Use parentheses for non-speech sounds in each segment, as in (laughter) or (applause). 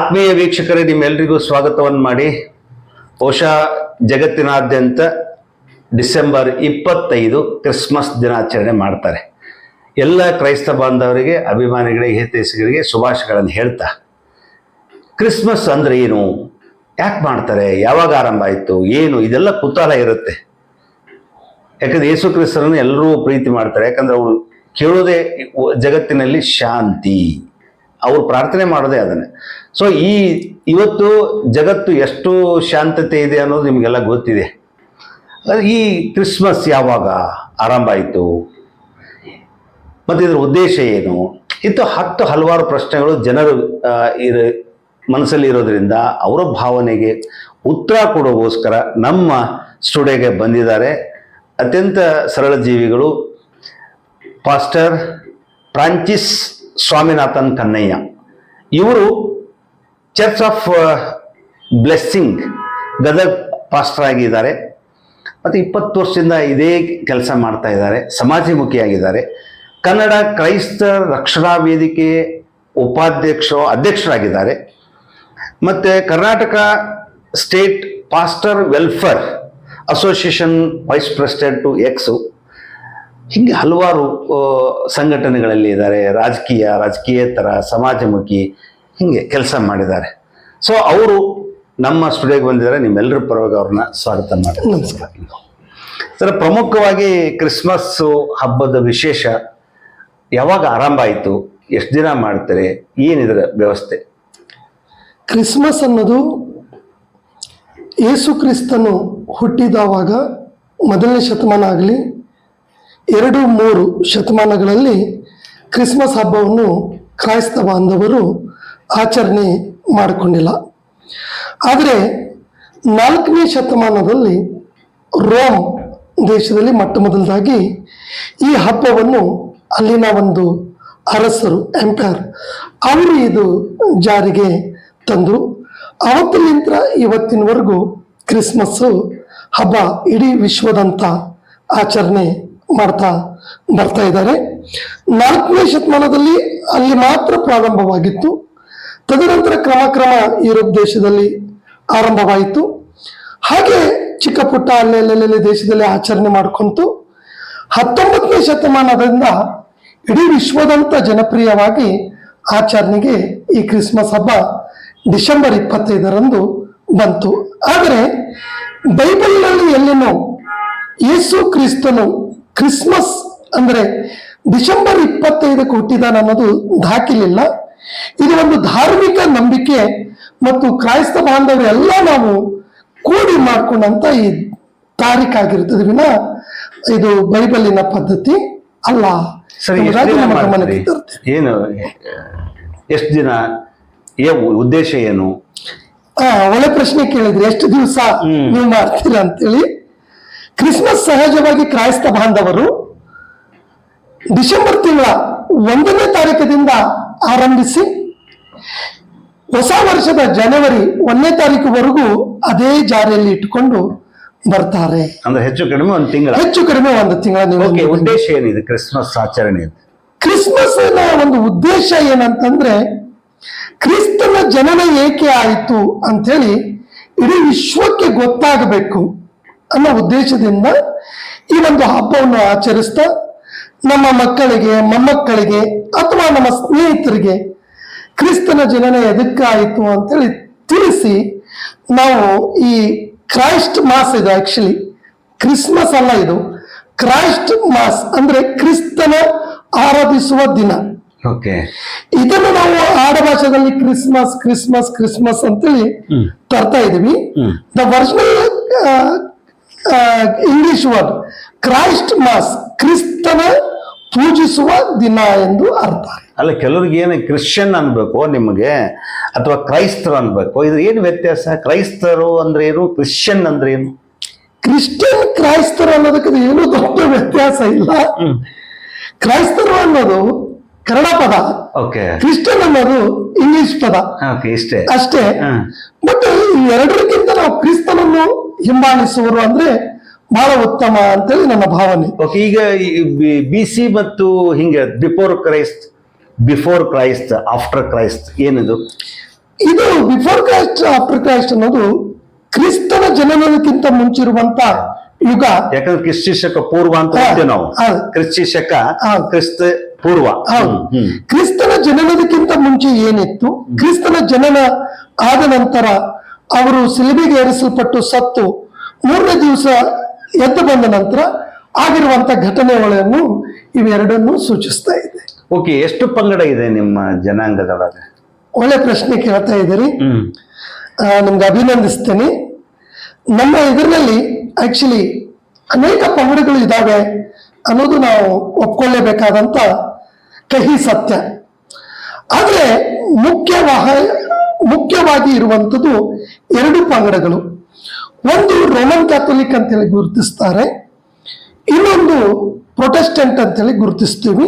ಆತ್ಮೀಯ ವೀಕ್ಷಕರೇ ನಿಮ್ಮೆಲ್ಲರಿಗೂ ಸ್ವಾಗತವನ್ನು ಮಾಡಿ. ಬಹುಶಃ ಜಗತ್ತಿನಾದ್ಯಂತ ಡಿಸೆಂಬರ್ ಇಪ್ಪತ್ತೈದು ಕ್ರಿಸ್ಮಸ್ ದಿನಾಚರಣೆ ಮಾಡ್ತಾರೆ. ಎಲ್ಲ ಕ್ರೈಸ್ತ ಬಾಂಧವರಿಗೆ, ಅಭಿಮಾನಿಗಳಿಗೆ, ಹಿತೈಷಿಗಳಿಗೆ ಶುಭಾಶಯಗಳನ್ನು ಹೇಳ್ತಾ, ಕ್ರಿಸ್ಮಸ್ ಅಂದ್ರೆ ಏನು? ಯಾಕೆ ಮಾಡ್ತಾರೆ? ಯಾವಾಗ ಆರಂಭ ಆಯಿತು? ಏನು? ಇದೆಲ್ಲ ಕುತೂಹಲ ಇರುತ್ತೆ. ಯಾಕಂದ್ರೆ ಯೇಸು ಕ್ರಿಸ್ತರನ್ನು ಎಲ್ಲರೂ ಪ್ರೀತಿ ಮಾಡ್ತಾರೆ. ಯಾಕಂದರೆ ಅವರು ಕೇಳೋದೇ ಜಗತ್ತಿನಲ್ಲಿ ಶಾಂತಿ. ಅವ್ರು ಪ್ರಾರ್ಥನೆ ಮಾಡೋದೇ ಅದನ್ನೇ. ಸೊ ಈ ಇವತ್ತು ಜಗತ್ತು ಎಷ್ಟು ಶಾಂತತೆ ಇದೆ ಅನ್ನೋದು ನಿಮಗೆಲ್ಲ ಗೊತ್ತಿದೆ. ಈ ಕ್ರಿಸ್ಮಸ್ ಯಾವಾಗ ಆರಂಭ ಆಯಿತು? ಮತ್ತು ಇದರ ಉದ್ದೇಶ ಏನು? ಇಂಥ ಹತ್ತು ಹಲವಾರು ಪ್ರಶ್ನೆಗಳು ಜನರು ಇರ, ಮನಸ್ಸಲ್ಲಿ ಇರೋದ್ರಿಂದ ಅವರ ಭಾವನೆಗೆ ಉತ್ತರ ಕೊಡೋಗೋಸ್ಕರ ನಮ್ಮ ಸ್ಟುಡಿಯೋಗೆ ಬಂದಿದ್ದಾರೆ. ಅತ್ಯಂತ ಸರಳ ಜೀವಿಗಳು, ಪಾಸ್ಟರ್ ಫ್ರಾಂಚಿಸ್ ಸ್ವಾಮಿನಾಥನ್ ಕನ್ನಯ್ಯ. ಇವರು church of blessing Gadag pastor ಆಗಿದ್ದಾರೆ. ಮತ್ತು ಇಪ್ಪತ್ತು ವರ್ಷದಿಂದ ಇದೇ ಕೆಲಸ ಮಾಡ್ತಾ ಇದ್ದಾರೆ ಸಮಾಜಮುಖಿಯಾಗಿದ್ದಾರೆ ಕನ್ನಡ ಕ್ರೈಸ್ತ ರಕ್ಷಣಾ ವೇದಿಕೆ ಉಪಾಧ್ಯಕ್ಷ, ಅಧ್ಯಕ್ಷರಾಗಿದ್ದಾರೆ. ಮತ್ತು Karnataka state pastor welfare association vice president x ಹೀಗೆ ಹಲವಾರು ಸಂಘಟನೆಗಳಲ್ಲಿ ಇದ್ದಾರೆ. ರಾಜಕೀಯ ರಾಜಕೀಯೇತರ ಸಮಾಜಮುಖಿ ಹೀಗೆ ಕೆಲಸ ಮಾಡಿದ್ದಾರೆ. ಸೊ ಅವರು ನಮ್ಮ ಸ್ಟುಡಿಯೋಗೆ ಬಂದಿದ್ದಾರೆ. ನಿಮ್ಮೆಲ್ಲರ ಪರವಾಗಿ ಅವ್ರನ್ನ ಸ್ವಾಗತ ಮಾಡಿ ನಮಸ್ಕಾರ. ಸರ್ ಪ್ರಮುಖವಾಗಿ ಕ್ರಿಸ್ಮಸ್ ಹಬ್ಬದ ವಿಶೇಷ ಯಾವಾಗ ಆರಂಭ ಆಯಿತು? ಎಷ್ಟು ದಿನ ಮಾಡ್ತಾರೆ? ಏನಿದ್ರ ವ್ಯವಸ್ಥೆ? ಕ್ರಿಸ್ಮಸ್ ಅನ್ನೋದು ಯೇಸು ಕ್ರಿಸ್ತನು ಹುಟ್ಟಿದವಾಗ ಮೊದಲನೇ ಶತಮಾನ ಆಗಲಿ ಎರಡು ಮೂರು ಶತಮಾನಗಳಲ್ಲಿ ಕ್ರಿಸ್ಮಸ್ ಹಬ್ಬವನ್ನು ಕ್ರೈಸ್ತ ಬಾಂಧವರು ಆಚರಣೆ ಮಾಡಿಕೊಂಡಿಲ್ಲ. ಆದರೆ ನಾಲ್ಕನೇ ಶತಮಾನದಲ್ಲಿ ರೋಮ್ ದೇಶದಲ್ಲಿ ಮೊಟ್ಟ ಮೊದಲದಾಗಿ ಈ ಹಬ್ಬವನ್ನು ಅಲ್ಲಿನ ಒಂದು ಅರಸರು, ಎಂಪೈರ್ ಅವರು ಇದು ಜಾರಿಗೆ ತಂದರು. ಅವತ್ತಿನಿಂದ ಇವತ್ತಿನವರೆಗೂ ಕ್ರಿಸ್ಮಸ್ಸು ಹಬ್ಬ ಇಡೀ ವಿಶ್ವದಂತ ಆಚರಣೆ ಮಾಡ್ತಾ, ಬರ್ತಾ ಇದ್ದಾರೆ. ನಾಲ್ಕನೇ ಶತಮಾನದಲ್ಲಿ ಅಲ್ಲಿ ಮಾತ್ರ ಪ್ರಾರಂಭವಾಗಿತ್ತು. ತದನಂತರ ಕ್ರಮಕ್ರಮ ಕ್ರಮ ಯುರೋಪ್ ದೇಶದಲ್ಲಿ ಆರಂಭವಾಯಿತು. ಹಾಗೆ ಚಿಕ್ಕ ಪುಟ್ಟ ಅಲ್ಲೆಲ್ಲೆಲ್ಲೆಲ್ಲಿ ದೇಶದಲ್ಲಿ ಆಚರಣೆ ಮಾಡ್ಕೊಂತು. ಹತ್ತೊಂಬತ್ತನೇ ಶತಮಾನದಿಂದ ಇಡೀ ವಿಶ್ವದಂತ ಜನಪ್ರಿಯವಾಗಿ ಆಚರಣೆಗೆ ಈ ಕ್ರಿಸ್ಮಸ್ ಹಬ್ಬ ಡಿಸೆಂಬರ್ ಇಪ್ಪತ್ತೈದರಂದು ಬಂತು. ಆದರೆ ಬೈಬಲ್ನಲ್ಲಿ ಎಲ್ಲಿನೂ ಯೇಸು ಕ್ರಿಸ್ತನು ಕ್ರಿಸ್ಮಸ್ ಅಂದರೆ ಡಿಸೆಂಬರ್ ಇಪ್ಪತ್ತೈದಕ್ಕೆ ಹುಟ್ಟಿದಾನ ಅನ್ನೋದು ದಾಖಲಿಲ್ಲ. ಇದು ಒಂದು ಧಾರ್ಮಿಕ ನಂಬಿಕೆ ಮತ್ತು ಕ್ರೈಸ್ತ ಬಾಂಧವರು ಎಲ್ಲ ನಾವು ಕೂಡಿ ಮಾಡ್ಕೊಂಡಂತ ಈ ತಾರೀಕಾಗಿರ್ತದೆ ವಿನ. ಇದು ಬೈಬಲಿನ ಪದ್ಧತಿ ಅಲ್ಲ. ಸರಿ. ಏನು ಎಷ್ಟು ದಿನ? ಏ ಉದ್ದೇಶ ಏನು? ಒಳ್ಳೆ ಪ್ರಶ್ನೆ ಕೇಳಿದ್ರಿ ಎಷ್ಟು ದಿವಸ ನೀವು ಮಾಡ್ತೀರಾ ಅಂತೇಳಿ. ಕ್ರಿಸ್ಮಸ್ ಸಹಜವಾಗಿ ಕ್ರೈಸ್ತ ಬಾಂಧವರು ಡಿಸೆಂಬರ್ ತಿಂಗಳ ಒಂದನೇ ತಾರೀಕದಿಂದ ಆರಂಭಿಸಿ ಹೊಸ ವರ್ಷದ ಜನವರಿ ಒಂದನೇ ತಾರೀಕುವರೆಗೂ ಅದೇ ಜಾರಿಯಲ್ಲಿ ಇಟ್ಟುಕೊಂಡು ಬರ್ತಾರೆ. ಅಂದ್ರೆ ಹೆಚ್ಚು ಕಡಿಮೆ ಒಂದು ತಿಂಗಳ. ಹೆಚ್ಚು ಕಡಿಮೆ ಒಂದು ತಿಂಗಳ ನೀವು ಉದ್ದೇಶ ಏನಿದೆ ಕ್ರಿಸ್ಮಸ್ ಆಚರಣೆ ಕ್ರಿಸ್ಮಸ್ ಒಂದು ಉದ್ದೇಶ ಏನಂತಂದ್ರೆ ಕ್ರಿಸ್ತನ ಜನನ ಏಕೆ ಆಯಿತು ಅಂಥೇಳಿ ಇಡೀ ವಿಶ್ವಕ್ಕೆ ಗೊತ್ತಾಗಬೇಕು. ಅನ್ನೋ ಉದ್ದೇಶದಿಂದ ಈ ಒಂದು ಹಬ್ಬವನ್ನು ಆಚರಿಸ್ತಾ ನಮ್ಮ ಮಕ್ಕಳಿಗೆ ಮೊಮ್ಮಕ್ಕಳಿಗೆ ಅಥವಾ ನಮ್ಮ ಸ್ನೇಹಿತರಿಗೆ ಕ್ರಿಸ್ತನ ಜನನ ಎದಕ್ಕಾಯಿತು ಅಂತೇಳಿ ತಿಳಿಸಿ ನಾವು ಈ ಕ್ರೈಸ್ಟ್ ಮಾಸ್ ಇದು ಆಕ್ಚುಲಿ ಕ್ರಿಸ್ಮಸ್ ಅಲ್ಲ ಇದು. ಕ್ರೈಸ್ಟ್ ಮಾಸ್ ಅಂದ್ರೆ ಕ್ರಿಸ್ತನ ಆರಾಧಿಸುವ ದಿನ. ಓಕೆ. ಇದನ್ನು ನಾವು ಆಡಭಾಷೆಯಲ್ಲಿ ಕ್ರಿಸ್ಮಸ್ ಕ್ರಿಸ್ಮಸ್ ಕ್ರಿಸ್ಮಸ್ ಅಂತೇಳಿ ತರ್ತಾ ಇದೀವಿ. The original English word Christ mass ಕ್ರಿಸ್ತನ ಪೂಜಿಸುವ ದಿನ ಎಂದು ಅರ್ಥ ಅಲ್ಲ ಕೆಲವ್ರಿಗೆ ಏನು ಕ್ರಿಶ್ಚಿಯನ್ ಅನ್ಬೇಕು ನಿಮಗೆ ಅಥವಾ ಕ್ರೈಸ್ತರು ಅನ್ಬೇಕು ಇದು ಏನು ವ್ಯತ್ಯಾಸ? ಕ್ರೈಸ್ತರು ಅಂದ್ರೆ ಏನು? ಕ್ರಿಶ್ಚಿಯನ್ ಅಂದ್ರೆ ಏನು? ಕ್ರಿಶ್ಚಿಯನ್ ಕ್ರೈಸ್ತರು ಅನ್ನೋದಕ್ಕೆ ಏನು ದೊಡ್ಡ ವ್ಯತ್ಯಾಸ ಇಲ್ಲ. ಕ್ರೈಸ್ತರು ಅನ್ನೋದು ಕನ್ನಡ ಪದ. ಓಕೆ ಕ್ರಿಶ್ಚಿಯನ್ ಅನ್ನೋದು ಇಂಗ್ಲಿಷ್ ಪದ. ಓಕೆ ಇಷ್ಟೇ. ಅಷ್ಟೇ. ಮತ್ತೆ ಬಟ್ ಎರಡರಿಗಿಂತ ನಾವು ಕ್ರಿಸ್ತನನ್ನು ಹಿಂಬಾಲಿಸುವರು ಅಂದ್ರೆ ಬಹಳ ಉತ್ತಮ ಅಂತೇಳಿ ನನ್ನ ಭಾವನೆ. ಈಗ ಬಿ ಸಿ ಮತ್ತು ಹಿಂಗೆ before Christ before Christ after Christ ಏನಿದು? ಇದು ಬಿಫೋರ್ ಕ್ರೈಸ್ಟ್ ಆಫ್ಟರ್ ಕ್ರೈಸ್ಟ್ ಅನ್ನೋದು ಕ್ರಿಸ್ತನ ಜನನಕ್ಕಿಂತ ಮುಂಚಿರುವಂತ ಯುಗ. ಯಾಕಂದ್ರೆ ಕ್ರಿಸ್ತಿ ಶಕ ಪೂರ್ವ ಅಂತ ನಾವು. ಕ್ರಿಸ್ತಿ ಶಕ ಕ್ರಿಸ್ತ ಪೂರ್ವ. ಕ್ರಿಸ್ತನ ಜನನದಕ್ಕಿಂತ ಮುಂಚೆ ಏನಿತ್ತು? ಕ್ರಿಸ್ತನ ಜನನ ಆದ ನಂತರ ಅವರು ಸಿಲುಬೆಗೆ ಏರಿಸಲ್ಪಟ್ಟು ಸತ್ತು ಮೂರನೇ ದಿವಸ ಎದ್ದು ಬಂದ ನಂತರ ಆಗಿರುವಂತ ಘಟನೆಗಳನ್ನು ಇವೆರಡನ್ನು ಸೂಚಿಸ್ತಾ ಇದೆ. ಓಕೆ ಎಷ್ಟು ಪಂಗಡ ಇದೆ ನಿಮ್ಮ ಜನಾಂಗದೊಳಗೆ? ಒಳ್ಳೆ ಪ್ರಶ್ನೆ ಕೇಳ್ತಾ ಇದ್ದೀರಿ. ನಿಮ್ಗೆ ಅಭಿನಂದಿಸ್ತೇನೆ. ನಮ್ಮ ಇದರಲ್ಲಿ ಆಕ್ಚುಲಿ ಅನೇಕ ಪಂಗಡಗಳು ಇದ್ದಾವೆ ಅನ್ನೋದು ನಾವು ಒಪ್ಕೊಳ್ಳೇಬೇಕಾದಂತ ಕಹಿ ಸತ್ಯ. ಆದರೆ ಮುಖ್ಯವಾಹ ಮುಖ್ಯವಾಗಿ ಇರುವಂಥದ್ದು ಎರಡು ಪಂಗಡಗಳು. ಒಂದು ರೋಮನ್ ಕ್ಯಾಥೋಲಿಕ್ ಅಂತೇಳಿ ಗುರುತಿಸ್ತಾರೆ. ಇನ್ನೊಂದು ಪ್ರೊಟೆಸ್ಟೆಂಟ್ ಅಂತೇಳಿ ಗುರುತಿಸ್ತೀವಿ.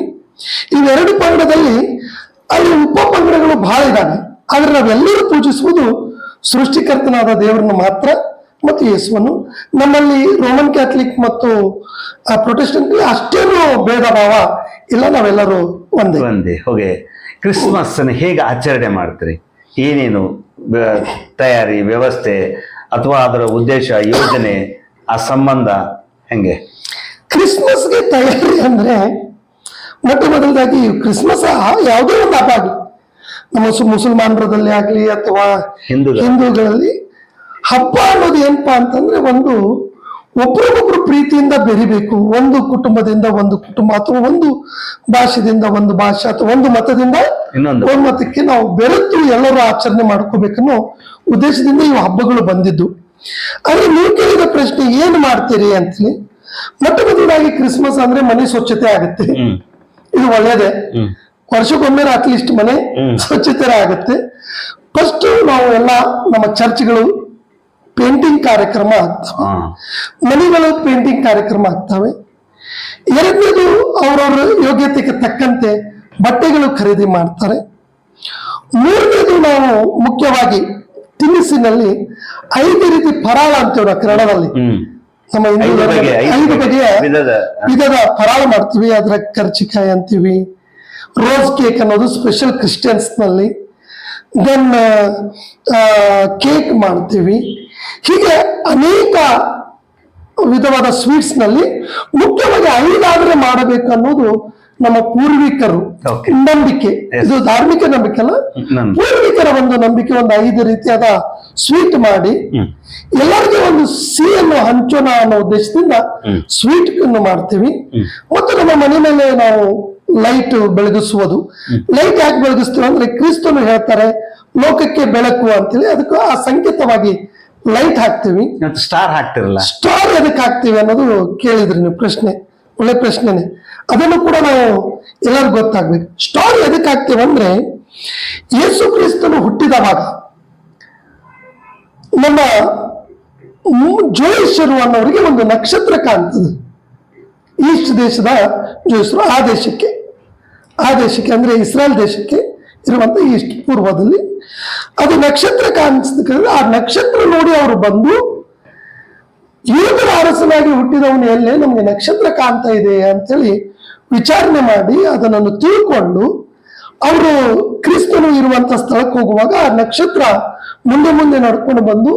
ಇವೆರಡು ಪಂಗಡದಲ್ಲಿ ಅಲ್ಲಿ ಉಪ ಪಂಗಡಗಳು ಬಹಳ ಇದ್ದಾವೆ. ಆದ್ರೆ ನಾವೆಲ್ಲರೂ ಪೂಜಿಸುವುದು ಸೃಷ್ಟಿಕರ್ತನಾದ ದೇವರನ್ನು ಮಾತ್ರ ಮತ್ತು ಯೇಸುವನ್ನು. ನಮ್ಮಲ್ಲಿ ರೋಮನ್ ಕ್ಯಾಥಲಿಕ್ ಮತ್ತು ಪ್ರೊಟೆಸ್ಟೆಂಟ್ ಅಷ್ಟೇನು ಭೇದ ಭಾವ ಇಲ್ಲ. ನಾವೆಲ್ಲರೂ ಒಂದೇ. ಒಂದೇ. ಹೋಗಿ ಕ್ರಿಸ್ಮಸ್ ಹೇಗೆ ಆಚರಣೆ ಮಾಡ್ತೀರಿ? ಏನೇನು ತಯಾರಿ ವ್ಯವಸ್ಥೆ ಅಥವಾ ಅದರ ಉದ್ದೇಶ ಯೋಜನೆ ಆ ಸಂಬಂಧ ಹೆಂಗೆ ಕ್ರಿಸ್ಮಸ್ಗೆ ತಯಾರಿ ಅಂದ್ರೆ ಮೊಟ್ಟ ಮೊದಲಾಗಿ ಕ್ರಿಸ್ಮಸ್ ಯಾವುದೇ ಒಂದು ಹಬ್ಬ ಆಗಲಿ ನಮ್ಮ ಮುಸಲ್ಮಾನರದಲ್ಲಿ ಆಗಲಿ ಅಥವಾ ಹಿಂದೂಗಳ. ಹಿಂದೂಗಳಲ್ಲಿ ಹಬ್ಬ ಅನ್ನೋದು ಏನಪ್ಪಾ ಅಂತಂದ್ರೆ ಒಂದು ಒಬ್ರಿಗೊಬ್ರು ಪ್ರೀತಿಯಿಂದ ಬೆರಿಬೇಕು. ಒಂದು ಕುಟುಂಬದಿಂದ ಒಂದು ಕುಟುಂಬ ಅಥವಾ ಒಂದು ಭಾಷೆದಿಂದ ಒಂದು ಭಾಷೆ ಅಥವಾ ಒಂದು ಮತದಿಂದ. ಒಂದು ಮತಕ್ಕೆ ನಾವು ಬೆರೆತು ಎಲ್ಲರೂ ಆಚರಣೆ ಮಾಡ್ಕೋಬೇಕನ್ನೋ ಉದ್ದೇಶದಿಂದ ಇವು ಹಬ್ಬಗಳು ಬಂದಿದ್ದು. ಆದ್ರೆ ನೀವು ಕೇಳಿದ ಪ್ರಶ್ನೆ ಏನ್ ಮಾಡ್ತೀರಿ? ಅಂತೇಳಿ ಮೊಟ್ಟ ಮೊದಲಾಗಿ ಕ್ರಿಸ್ಮಸ್ ಅಂದ್ರೆ ಮನೆ ಸ್ವಚ್ಛತೆ ಆಗುತ್ತೆ. ಇದು ಒಳ್ಳೇದೇ. ವರ್ಷಕ್ಕೊಮ್ಮೆ ಅಟ್ಲೀಸ್ಟ್ ಮನೆ. ಸ್ವಚ್ಛತೆ ಆಗುತ್ತೆ. ಫಸ್ಟ್ ನಾವು ಎಲ್ಲ ನಮ್ಮ ಚರ್ಚ್ಗಳು ಪೇಂಟಿಂಗ್ ಕಾರ್ಯಕ್ರಮ ಆಗ್ತವೆ. ಮನೆಗಳ ಪೇಂಟಿಂಗ್ ಕಾರ್ಯಕ್ರಮ ಆಗ್ತವೆ. ಎರಡನೇದು ಅವರವರ ಯೋಗ್ಯತೆಗೆ ತಕ್ಕಂತೆ ಬಟ್ಟೆಗಳು ಖರೀದಿ ಮಾಡ್ತಾರೆ. ಮೂರನೇದು ನಾವು ಮುಖ್ಯವಾಗಿ ತಿನಿಸಿನಲ್ಲಿ ಐದು ರೀತಿ ಫರಾಳ ಅಂತೇವೆ ಕನ್ನಡದಲ್ಲಿ. ನಮ್ಮ ಐದು ಹಿಂದೂ ಐದು ಐದು ಬಗೆಯ ವಿಧದ. ವಿಧದ ಫರಾಳ ಮಾಡ್ತೀವಿ. ಅದ್ರ ಕರ್ಚಿಕಾಯಿ ಅಂತೀವಿ ರೋಸ್ ಕೇಕ್ ಅನ್ನೋದು ಸ್ಪೆಷಲ್ ಕ್ರಿಶ್ಚಿಯನ್ಸ್ನಲ್ಲಿ. ದೆನ್ ಕೇಕ್ ಮಾಡ್ತೀವಿ. ಹೀಗೆ ಅನೇಕ ವಿಧವಾದ ಸ್ವೀಟ್ಸ್ನಲ್ಲಿ ಮುಖ್ಯವಾಗಿ ಐದಾದ್ರೆ ಮಾಡಬೇಕು ಅನ್ನೋದು ನಮ್ಮ ಪೂರ್ವಿಕರು. ನಂಬಿಕೆ. ಇದು ಧಾರ್ಮಿಕ ನಂಬಿಕೆ ಅಲ್ಲ. ಪೂರ್ವಿಕರ ಒಂದು ನಂಬಿಕೆ ಒಂದು ಐದು ರೀತಿಯಾದ ಸ್ವೀಟ್ ಮಾಡಿ ಎಲ್ಲರಿಗೂ ಒಂದು ಸಿಹಿಯನ್ನು ಹಂಚೋಣ ಅನ್ನೋ ಉದ್ದೇಶದಿಂದ. ಸ್ವೀಟ್ ಅನ್ನು ಮಾಡ್ತೀವಿ. ಮತ್ತು ನಮ್ಮ ಮನೆ ಮೇಲೆ ನಾವು ಲೈಟ್ ಬೆಳಗಿಸುವುದು. ಲೈಟ್ ಯಾಕೆ ಬೆಳಗಿಸ್ತೀವಿ ಅಂದ್ರೆ ಕ್ರಿಸ್ತನು ಹೇಳ್ತಾರೆ ಲೋಕಕ್ಕೆ ಬೆಳಕು ಅಂತೇಳಿ. ಅದಕ್ಕೆ ಆ ಸಂಕೇತವಾಗಿ ಲೈಟ್ ಹಾಕ್ತೀವಿ. ಸ್ಟಾರ್ ಹಾಕ್ತಿರಲ್ಲ? ಸ್ಟಾರ್ ಎದಕ್ಕೆ ಹಾಕ್ತೀವಿ ಅನ್ನೋದು ಕೇಳಿದ್ರಿ ನೀವು ಪ್ರಶ್ನೆ. ಒಳ್ಳೆ ಪ್ರಶ್ನೆನೆ. ಅದನ್ನು ಕೂಡ ನಾವು ಎಲ್ಲರಿಗೂ ಗೊತ್ತಾಗ್ಬೇಕು. ಸ್ಟಾರ್ ಎದಕ್ಕೆ ಹಾಕ್ತೀವಿ ಅಂದ್ರೆ ಯೇಸು ಕ್ರಿಸ್ತನು ಹುಟ್ಟಿದವಾಗ ನಮ್ಮ ಜೋಯಿಸರು ಅನ್ನೋರಿಗೆ ಒಂದು ನಕ್ಷತ್ರ ಕಾಣ್ತದೆ. ಈಸ್ಟ್ ದೇಶದ ಜೋಯಿಸರು ಆ ದೇಶಕ್ಕೆ. ಆ ದೇಶಕ್ಕೆ ಅಂದ್ರೆ ಇಸ್ರಾಯೇಲ್ ದೇಶಕ್ಕೆ ಇರುವಂತ ಈಸ್ಟ್ ಪೂರ್ವದಲ್ಲಿ. ಅದು ನಕ್ಷತ್ರ ಕಾಣಿಸ್ತಕ್ಕಂದ್ರೆ ಆ ನಕ್ಷತ್ರ ನೋಡಿ ಅವರು ಬಂದು ಯೂದರ ಅರಸನಾಗಿ ಹುಟ್ಟಿದವನು ಎಲ್ಲೇ? ನಮಗೆ ನಕ್ಷತ್ರ ಕಾಣ್ತಾ ಇದೆ ಅಂತೇಳಿ ವಿಚಾರಣೆ ಮಾಡಿ ಅದನ್ನು ತಿಳ್ಕೊಂಡು ಅವರು ಕ್ರಿಸ್ತನು ಇರುವಂತ ಸ್ಥಳಕ್ಕೆ ಹೋಗುವಾಗ ಆ ನಕ್ಷತ್ರ ಮುಂದೆ ಮುಂದೆ ನಡ್ಕೊಂಡು ಬಂದು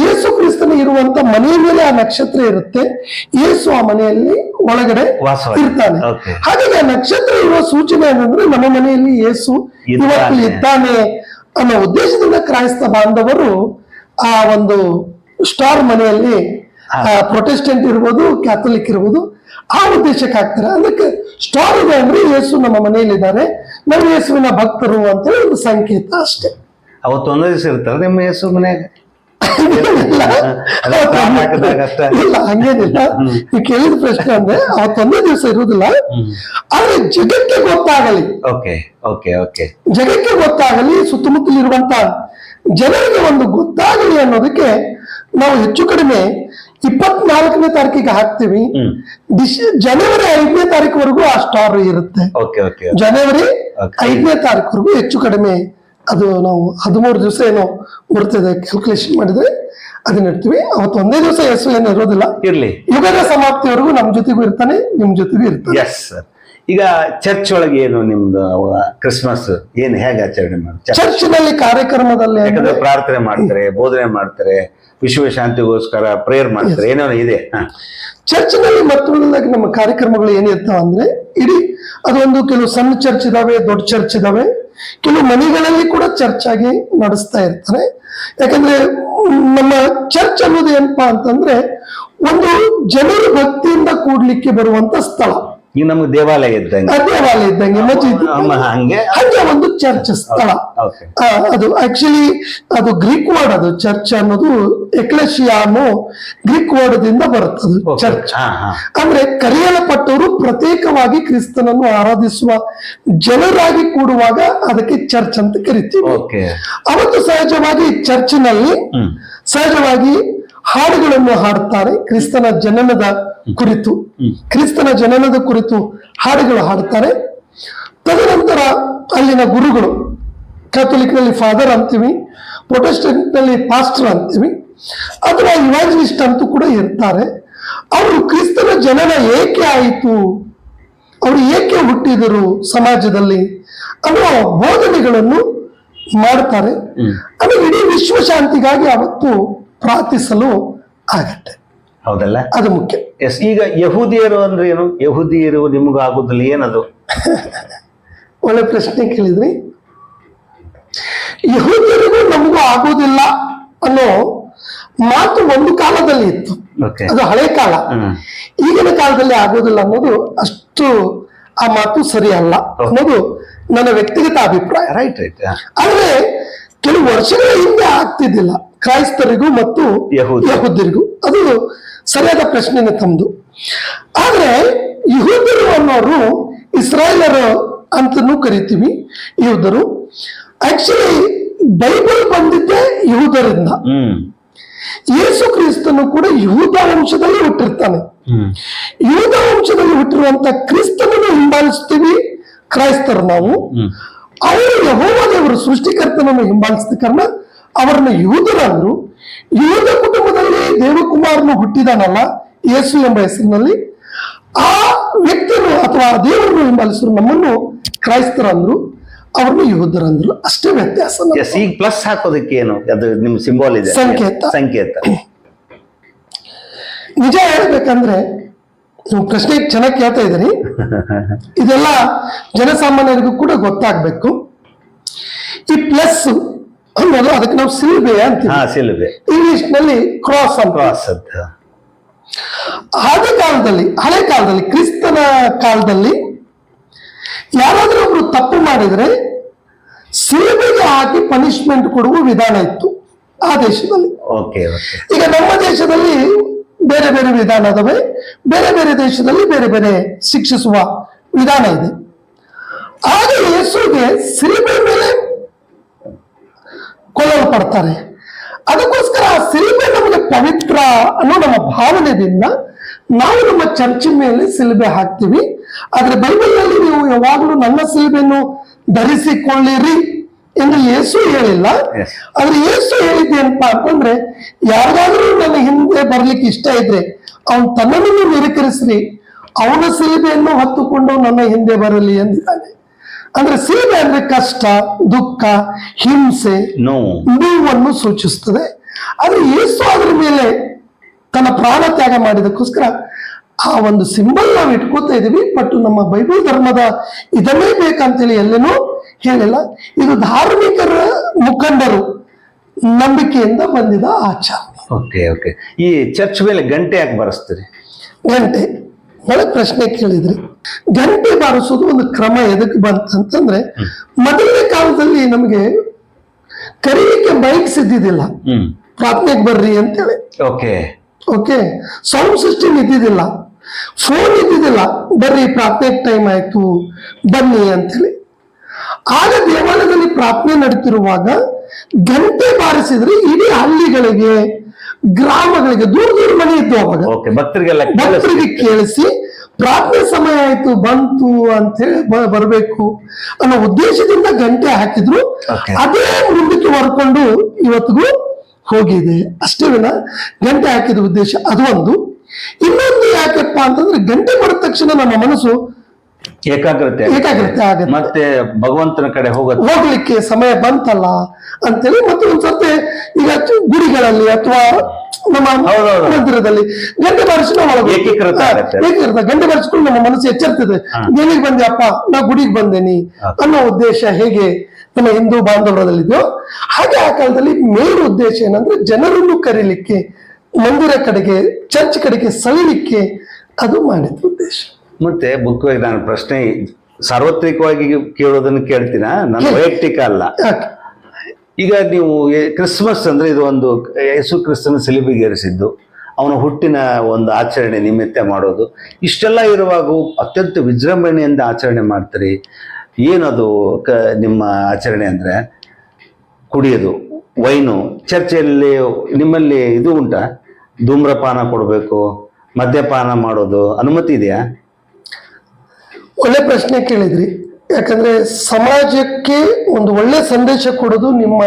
ಯೇಸು ಕ್ರಿಸ್ತನು ಇರುವಂತ ಮನೆಯ ಮೇಲೆ ಆ ನಕ್ಷತ್ರ ಇರುತ್ತೆ. ಯೇಸು ಆ ಮನೆಯಲ್ಲಿ ಒಳಗಡೆ ಇರ್ತಾನೆ. ಹಾಗಾಗಿ ಆ ನಕ್ಷತ್ರ ಇರುವ ಸೂಚನೆ ಏನಂದ್ರೆ ನಮ್ಮ ಮನೆಯಲ್ಲಿ ಯೇಸು. ಇವತ್ತು ಇದ್ದಾನೆ. ಅನ್ನೋ ಉದ್ದೇಶದಿಂದ ಕ್ರೈಸ್ತ ಬಾಂಧವರು ಆ ಒಂದು ಸ್ಟಾರ್ ಮನೆಯಲ್ಲಿ ಪ್ರೊಟೆಸ್ಟೆಂಟ್ ಇರ್ಬೋದು ಕ್ಯಾಥಲಿಕ್ ಇರ್ಬೋದು ಆ ಉದ್ದೇಶಕ್ಕೆ ಹಾಕ್ತಾರೆ. ಅದಕ್ಕೆ ಸ್ಟಾರ್ ಇದೆ ಅಂದ್ರೆ ಯೇಸು ನಮ್ಮ ಮನೆಯಲ್ಲಿದ್ದಾರೆ. ನಮ್ಮ ಯೇಸುವಿನ ಭಕ್ತರು ಅಂತೇಳಿ ಒಂದು ಸಂಕೇತ ಅಷ್ಟೇ. ಅವತ್ತು ಒಂದು ದಿವಸ ಇರ್ತಾರೆ ನಿಮ್ಮ ಹೆಸರು ಮನ್ಯಾಗ ಇಲ್ಲ. ಹಂಗೇನಿಲ್ಲ. ನೀವು ಕೇಳಿದ ಪ್ರಶ್ನೆ ಅಂದ್ರೆ ಅವತ್ತೊಂದೇ ದಿವಸ ಇರುವುದಿಲ್ಲ. ಆದ್ರೆ ಜಗಕ್ಕೆ ಗೊತ್ತಾಗಲಿ. Okay okay okay. ಜಗಕ್ಕೆ ಗೊತ್ತಾಗಲಿ ಸುತ್ತಮುತ್ತಲಿರುವಂತ ಜನರಿಗೆ ಒಂದು ಗೊತ್ತಾಗಲಿ ಅನ್ನೋದಕ್ಕೆ ನಾವು ಹೆಚ್ಚು ಕಡಿಮೆ ಇಪ್ಪತ್ನಾಲ್ಕನೇ ತಾರೀಕಿಗೆ ಹಾಕ್ತೀವಿ. ಡಿಸ್ ಜನವರಿ ಐದನೇ ತಾರೀಕುವರೆಗೂ ಆ ಸ್ಟಾರ್ ಇರುತ್ತೆ. ಜನವರಿ ಐದನೇ ಐದನೇ ತಾರೀಕುವರೆಗೂ ಹೆಚ್ಚು ಕಡಿಮೆ ಅದು ನಾವು ಹದಿಮೂರು ದಿವಸ ಏನೋ ಬರ್ತದೆ ಕ್ಯಾಲ್ಕುಲೇಷನ್ ಮಾಡಿದ್ರೆ ಅದನ್ನ ಇಡ್ತೀವಿ. ಅವತ್ತು ಒಂದೇ ದಿವಸ ಹೆಸರು ಏನು ಇರೋದಿಲ್ಲ. ಇರಲಿ. ಯುಗದ ಸಮಾಪ್ತಿವರೆಗೂ ನಮ್ಮ ಜೊತೆಗೂ ಇರ್ತಾನೆ ನಿಮ್ಮ ಜೊತೆಗೂ ಇರ್ತಾನೆ. ಎಸ್ ಸರ್ ಈಗ ಚರ್ಚ್ ಒಳಗೆ ಏನು ನಿಮ್ದು ಕ್ರಿಸ್ಮಸ್ ಏನು ಹೇಗೆ ಆಚರಣೆ ಮಾಡ್ತಾರೆ ಚರ್ಚಿನಲ್ಲಿ ಕಾರ್ಯಕ್ರಮದಲ್ಲಿ ಯಾಕಂದ್ರೆ ಪ್ರಾರ್ಥನೆ ಮಾಡ್ತಾರೆ ಬೋಧನೆ ಮಾಡ್ತಾರೆ ವಿಶ್ವ ಶಾಂತಿಗೋಸ್ಕರ ಪ್ರೇಯರ್ ಮಾಡ್ತಾರೆ ಏನೋ ಇದೆ. ಚರ್ಚ್ ಚರ್ಚ್ನಲ್ಲಿ ಮೊದಲನೇದಾಗಿ ನಮ್ಮ ಕಾರ್ಯಕ್ರಮಗಳು ಏನಿರ್ತಾವ ಅಂದ್ರೆ ಇಡೀ ಅದೊಂದು ಕೆಲವು ಸಣ್ಣ ಚರ್ಚ್ ಇದಾವೆ ದೊಡ್ಡ ಚರ್ಚ್ ಇದಾವೆ. ಕೆಲವು ಮನೆಗಳಲ್ಲಿ ಕೂಡ ಚರ್ಚ್ ಆಗಿ ನಡೆಸ್ತಾ ಇರ್ತಾರೆ. ಯಾಕಂದ್ರೆ ನಮ್ಮ ಚರ್ಚ್ ಅನ್ನೋದು ಏನಪ್ಪಾ ಅಂತಂದ್ರೆ, ಒಂದು ಜನರು ಭಕ್ತಿಯಿಂದ ಕೂಡ್ಲಿಕ್ಕೆ ಬರುವಂತ ಸ್ಥಳ. ಈಗ ನಮ್ಗೆ ದೇವಾಲಯ ಇದ್ದಂಗೆ. ದೇವಾಲಯ ಇದ್ದಂಗೆ ಮಸೀದಿ ಹಂಗೆ. ಹಾಗೆ ಒಂದು ಚರ್ಚ್ ಸ್ಥಳ. ಅದು ಆಕ್ಚುಲಿ ಅದು ಗ್ರೀಕ್ ವರ್ಡ್ ಅದು ಚರ್ಚ್ ಅನ್ನೋದು ಎಕ್ಲೆಶಿಯಾನು ಗ್ರೀಕ್ ಗ್ರೀಕ್ ವರ್ಡ್ದಿಂದ ಬರುತ್ತದೆ ಚರ್ಚ್. ಅಂದ್ರೆ ಕರೆಯಲ್ಪಟ್ಟವರು ಪ್ರತ್ಯೇಕವಾಗಿ ಕ್ರಿಸ್ತನನ್ನು ಆರಾಧಿಸುವ ಜನರಾಗಿ ಕೂಡುವಾಗ ಅದಕ್ಕೆ ಚರ್ಚ್ ಅಂತ ಕರಿತೀವಿ. ಓಕೆ. ಅವತ್ತು ಸಹಜವಾಗಿ ಚರ್ಚಿನಲ್ಲಿ ಸಹಜವಾಗಿ ಹಾಡುಗಳನ್ನು ಹಾಡುತ್ತಾರೆ. ಕ್ರಿಸ್ತನ ಜನನದ ಕುರಿತು. ಕ್ರಿಸ್ತನ ಜನನದ ಕುರಿತು ಹಾಡುಗಳು ಹಾಡುತ್ತಾರೆ. ತದನಂತರ ಅಲ್ಲಿನ ಗುರುಗಳು ಕ್ಯಾಥೋಲಿಕ್ನಲ್ಲಿ ಫಾದರ್ ಅಂತೀವಿ ಪ್ರೊಟೆಸ್ಟೆಂಟ್ನಲ್ಲಿ ಪಾಸ್ಟರ್ ಅಂತೀವಿ ಅಥವಾ ಇವಾಂಜಲಿಸ್ಟ್ ಅಂತೂ ಕೂಡ ಇರ್ತಾರೆ. ಅವರು ಕ್ರಿಸ್ತನ ಜನನ ಏಕೆ ಆಯಿತು? ಅವರು ಏಕೆ ಹುಟ್ಟಿದರು ಸಮಾಜದಲ್ಲಿ? ಅನ್ನೋ ಬೋಧನೆಗಳನ್ನು ಮಾಡ್ತಾರೆ. ಆಮೇಲೆ ಇಡೀ ವಿಶ್ವಶಾಂತಿಗಾಗಿ ಅವತ್ತು ಪ್ರಾರ್ಥಿಸಲು ಆಗತ್ತೆ. ಹೌದಲ್ಲ? ಅದು ಮುಖ್ಯ. ಎಸ್ ಈಗ ಯಹೂದಿಯರು ಅಂದ್ರೆ ಏನು? ಯಹೂದಿಯರು ನಿಮಗಾಗೋದಿಲ್ಲ ಆಗುದಿಲ್ಲ ಏನದು? (laughs) ಒಳ್ಳೆ ಪ್ರಶ್ನೆ ಕೇಳಿದ್ರಿ. ಯಹೂದಿಯರಿಗೂ ನಮಗೂ ಆಗೋದಿಲ್ಲ ಅನ್ನೋ ಮಾತು ಒಂದು ಕಾಲದಲ್ಲಿ ಇತ್ತು. ಅದು ಹಳೆ ಕಾಲ. ಈಗಿನ ಕಾಲದಲ್ಲಿ ಆಗೋದಿಲ್ಲ ಅನ್ನೋದು ಅಷ್ಟು ಆ ಮಾತು ಸರಿ ಅಲ್ಲ ಅನ್ನೋದು ನನ್ನ ವ್ಯಕ್ತಿಗತ ಅಭಿಪ್ರಾಯ. ರೈಟ್ ರೈಟ್ ಆದ್ರೆ ಕೆಲವು ವರ್ಷಗಳ ಹಿಂದೆ ಆಗ್ತಿದ್ದಿಲ್ಲ. ಕ್ರೈಸ್ತರಿಗೂ ಮತ್ತು ಯಹೂದ. ಯಹೂದ್ಯರಿಗೂ ಅದು ಸರಿಯಾದ ಪ್ರಶ್ನೆನೇ ತಮ್ಮದು ಆದ್ರೆ ಯಹುದರು ಅನ್ನೋರು ಇಸ್ರಾಯೇಲರು ಅಂತನೂ ಕರಿತೀವಿ ಯಹೂದರು ಆಕ್ಚುಲಿ ಬೈಬಲ್ ಬಂದಿದ್ದೆ ಯಹೂದರಿಂದ ಯೇಸು ಕ್ರಿಸ್ತನು ಕೂಡ ಯಹೂದ ವಂಶದಲ್ಲಿ ಹುಟ್ಟಿರ್ತಾನೆ. ಯಹೂದ ವಂಶದಲ್ಲಿ ಹುಟ್ಟಿರುವಂತ ಕ್ರಿಸ್ತನನ್ನು ಹಿಂಬಾಲಿಸ್ತೀವಿ ಕ್ರೈಸ್ತರು ನಾವು. ಅವರು ಯಹೋವ ದೇವರು ಸೃಷ್ಟಿಕರ್ತನನ್ನು ಹಿಂಬಾಲಿಸಿದ ಕಾರಣ ಅವರನ್ನು ಯೂದರಂದ್ರು ಯೋಧ ಕುಟುಂಬದಲ್ಲಿ ದೇವಕುಮಾರನು ಹುಟ್ಟಿದಾನಲ್ಲ ಯೇಸು ಎಂಬ ಹೆಸರಿನಲ್ಲಿ. ಆ ವ್ಯಕ್ತಿಯನ್ನು ಅಥವಾ ಆ ದೇವರನ್ನು ಹಿಂಬಾಲಿಸಿದ್ರು ನಮ್ಮನ್ನು ಕ್ರೈಸ್ತರಂದ್ರು ಅವ್ರನ್ನು ಯೋಧರಂದ್ರು ಅಷ್ಟೇ ವ್ಯತ್ಯಾಸ. ಈಗ ಪ್ಲಸ್ ಹಾಕೋದಕ್ಕೆ ಏನು? ಅದು ನಿಮ್ ಸಿಂಬಾಲ್ ಇದೆ. ಸಂಕೇತ. ಸಂಕೇತ. ನಿಜ ಹೇಳ್ಬೇಕಂದ್ರೆ ನೀವು ಪ್ರಶ್ನೆ ಚೆನ್ನಾಗಿ ಕೇಳ್ತಾ ಇದ್ದೀರಿ ಇದೆಲ್ಲ ಜನಸಾಮಾನ್ಯರಿಗೂ ಕೂಡ ಗೊತ್ತಾಗ್ಬೇಕು. ಈ ಪ್ಲಸ್ ಅನ್ನೋದು ಅದಕ್ಕೆ ನಾವು ಸಿಲ್ಬೆ ಅಂತೀವಿ. ಇಂಗ್ಲಿಷ್ನಲ್ಲಿ ಕ್ರಾಸ್ ಅಂತ. ಕ್ರಾಸ್ ಅಂತ. ಹಳೆ ಕಾಲದಲ್ಲಿ ಹಳೆ ಕಾಲದಲ್ಲಿ ಕ್ರಿಸ್ತನ ಕಾಲದಲ್ಲಿ ಯಾರಾದ್ರೂ ಒಬ್ರು ತಪ್ಪು ಮಾಡಿದ್ರೆ ಸಿಲುಬೆಗೆ ಹಾಕಿ ಪನಿಷ್ಮೆಂಟ್ ಕೊಡುವ ವಿಧಾನ ಇತ್ತು ಆ ದೇಶದಲ್ಲಿ. ಈಗ ನಮ್ಮ ದೇಶದಲ್ಲಿ ಬೇರೆ ಬೇರೆ ವಿಧಾನ ಅದಾವೆ. ಬೇರೆ ಬೇರೆ ದೇಶದಲ್ಲಿ ಬೇರೆ ಬೇರೆ ಶಿಕ್ಷಿಸುವ ವಿಧಾನ ಇದೆ. ಆಗ ಯೇಸುಗೆ ಸಿಲಿಬೆ ಮೇಲೆ ಕೊಲ್ಲಲ್ಪಡ್ತಾರೆ. ಅದಕ್ಕೋಸ್ಕರ ಆ ಸಿಲಿಬೆ ನಮಗೆ ಪವಿತ್ರ ಅನ್ನೋ ನಮ್ಮ ಭಾವನೆಯಿಂದ ನಾವು ನಮ್ಮ ಚರ್ಚೆ ಮೇಲೆ ಸಿಲಿಬೆ ಹಾಕ್ತೀವಿ. ಆದ್ರೆ ಬೈಬಲ್ನಲ್ಲಿ ನೀವು ಯಾವಾಗಲೂ ನನ್ನ ಸಿಲಿಬೆಯನ್ನು ಧರಿಸಿಕೊಳ್ಳಿರಿ ಎಂದು ಯೇಸು ಹೇಳಿಲ್ಲ. ಆದ್ರೆ ಯೇಸು ಹೇಳಿದ್ದೇನಪ್ಪಾ ಅಂತಂದ್ರೆ ಯಾರಿಗಾದ್ರೂ ನನ್ನ ಹಿಂದೆ ಬರ್ಲಿಕ್ಕೆ ಇಷ್ಟ ಇದ್ರೆ ಅವನ್ ತನ್ನನ್ನು ನಿರಕರಿಸ್ರಿ. ಅವನ ಸೇಬೆಯನ್ನು ಹೊತ್ತುಕೊಂಡು ನನ್ನ ಹಿಂದೆ ಬರಲಿ ಎಂದಿದ್ದಾನೆ. ಅಂದ್ರೆ ಸೇಬೆ ಅಂದ್ರೆ ಕಷ್ಟ ದುಃಖ ಹಿಂಸೆ ನೋವನ್ನು ಸೂಚಿಸ್ತದೆ. ಆದ್ರೆ ಯೇಸು ಅದ್ರ ಮೇಲೆ ತನ್ನ ಪ್ರಾಣ ತ್ಯಾಗ ಮಾಡಿದಕ್ಕೋಸ್ಕರ ಆ ಒಂದು ಸಿಂಬಲ್ ನಾವು ಇಟ್ಕೋತಾ ಇದೀವಿ ಬಟ್ ನಮ್ಮ ಬೈಬಲ್ ಧರ್ಮದ ಇದನ್ನೇ ಬೇಕಂತೇಳಿ ಎಲ್ಲೇನೂ ಹೇಳಿಲ್ಲ. ಇದು ಧಾರ್ಮಿಕರ ಮುಖಂಡರು ನಂಬಿಕೆಯಿಂದ ಬಂದಿದ ಆಚಾರ. ಓಕೆ ಓಕೆ ಈ ಚರ್ಚ್ ಮೇಲೆ ಗಂಟೆ ಯಾಕೆ ಬರೆಸ್ತೀರಿ? ಗಂಟೆ. ಒಳ್ಳೆ ಪ್ರಶ್ನೆ ಕೇಳಿದ್ರಿ. ಗಂಟೆ ಬಾರಿಸೋದು ಒಂದು ಕ್ರಮ ಎದಕ್ಕೆ ಬಂತಂತಂದ್ರೆ ಮೊದಲನೇ ಕಾಲದಲ್ಲಿ ನಮಗೆ ಕರೀಲಿಕ್ಕೆ ಬೈಕ್ ಇದ್ದಿದ್ದಿಲ್ಲ ಪ್ರಾಥಮಿಕ ಪ್ರಾರ್ಥನೆಗೆ ಬರ್ರಿ ಅಂತೇಳಿ. ಓಕೆ ಓಕೆ ಸೌಂಡ್ ಸಿಸ್ಟಮ್ ಇದ್ದಿದ್ದಿಲ್ಲ. ಫೋನ್ ಇದ್ದಿದ್ದಿಲ್ಲ. ಬರ್ರಿ ಪ್ರಾರ್ಥನೆ ಟೈಮ್ ಆಯ್ತು. ಬನ್ನಿ ಅಂತೇಳಿ. ಆಗ ದೇವಾಲಯದಲ್ಲಿ ಪ್ರಾರ್ಥನೆ ನಡೀತಿರುವಾಗ ಗಂಟೆ ಬಾರಿಸಿದ್ರೆ ಇಡೀ ಹಳ್ಳಿಗಳಿಗೆ ಗ್ರಾಮಗಳಿಗೆ ದೂರ ದೂರ ಮನೆ ಇತ್ತು ಅವಾಗ. ಭಕ್ತರಿಗೆಲ್ಲ ಭಕ್ತರಿಗೆ ಕೇಳಿಸಿ ಪ್ರಾರ್ಥನೆ ಸಮಯ ಆಯ್ತು ಬಂತು ಅಂತ ಹೇಳಿ ಬರಬೇಕು ಅನ್ನೋ ಉದ್ದೇಶದಿಂದ ಗಂಟೆ ಹಾಕಿದ್ರು. ಅದೇ ಮುಂದಕ್ಕೆ ಹೊರ್ಕೊಂಡು ಇವತ್ತಿಗೂ ಹೋಗಿದೆ. ಅಷ್ಟೇ ವಿನ ಗಂಟೆ ಹಾಕಿದ ಉದ್ದೇಶ ಅದು ಒಂದು. ಇನ್ನೊಂದು ಯಾಕಪ್ಪ ಅಂತಂದ್ರೆ ಗಂಟೆ ಮಾಡಿದ ತಕ್ಷಣ ನಮ್ಮ ಮನಸ್ಸು ಏಕಾಗ್ರತೆ ಏಕಾಗ್ರತೆ ಆಗುತ್ತೆ. ಮತ್ತೆ ಭಗವಂತನ ಕಡೆ ಹೋಗೋದು ಹೋಗ್ಲಿಕ್ಕೆ ಸಮಯ ಬಂತಲ್ಲ ಅಂತೇಳಿ ಮತ್ತೆ ಒಂದ್ಸರ್ತಿ ಈಗ ಗುಡಿಗಳಲ್ಲಿ ಅಥವಾ ನಮ್ಮ ಮಂದಿರದಲ್ಲಿ ಗಂಟೆ ಬಾರಿಸಿ ನಾವು ಒಳಗೆ ಏಕೀಕೃತ ಗಂಟೆ ಬಾರಿಸ್ಕೊಂಡು ನಮ್ಮ ಮನಸ್ಸು ಎಚ್ಚರ್ತದೆ. ಏನಿಗೆ ಎಲ್ಲಿಗೆ ಬಂದೆ ಅಪ್ಪ ನಾ ಗುಡಿಗೆ ಬಂದೇನಿ ಅನ್ನೋ ಉದ್ದೇಶ ಹೇಗೆ ನಮ್ಮ ಹಿಂದೂ ಬಾಂಧವರಲ್ಲಿದೆಯೋ ಹಾಗೆ ಆ ಕಾಲದಲ್ಲಿ ಮೇನ್ ಉದ್ದೇಶ ಏನಂದ್ರೆ ಜನರನ್ನು ಕರೀಲಿಕ್ಕೆ ಮಂದಿರ ಕಡೆಗೆ ಚರ್ಚ್ ಕಡೆಗೆ ಸೆಳಿಲಿಕ್ಕೆ ಅದು ಮಾಡಿದ ಉದ್ದೇಶ. ಮತ್ತೆ ಬುಕ್ ನಾನು ಪ್ರಶ್ನೆ ಸಾರ್ವತ್ರಿಕವಾಗಿ ಕೇಳೋದನ್ನು ಕೇಳ್ತೀನ ನನ್ನ ವೈಯಕ್ತಿಕ ಅಲ್ಲ. ಈಗ ನೀವು ಕ್ರಿಸ್ಮಸ್ ಅಂದ್ರೆ ಇದು ಒಂದು ಯೇಸು ಕ್ರಿಸ್ತನ ಸಿಲಿಬಿಗೇರಿಸಿದ್ದು ಅವನ ಹುಟ್ಟಿನ ಒಂದು ಆಚರಣೆ ನಿಮಿತ್ತ ಮಾಡೋದು. ಇಷ್ಟೆಲ್ಲ ಇರುವಾಗ ಅತ್ಯಂತ ವಿಜೃಂಭಣೆಯಿಂದ ಆಚರಣೆ ಮಾಡ್ತೀರಿ. ಏನದು ಕ ನಿಮ್ಮ ಆಚರಣೆ ಅಂದ್ರೆ? ಕುಡಿಯೋದು ವೈನು ಚರ್ಚೆಯಲ್ಲಿ ನಿಮ್ಮಲ್ಲಿ ಇದು ಉಂಟಾ? ಧೂಮ್ರಪಾನ ಕೊಡಬೇಕು ಮದ್ಯಪಾನ ಮಾಡೋದು ಅನುಮತಿ ಇದೆಯಾ? ಒಳ್ಳೆ ಪ್ರಶ್ನೆ ಕೇಳಿದ್ರಿ. ಯಾಕಂದ್ರೆ ಸಮಾಜಕ್ಕೆ ಒಂದು ಒಳ್ಳೆ ಸಂದೇಶ ಕೊಡೋದು ನಿಮ್ಮ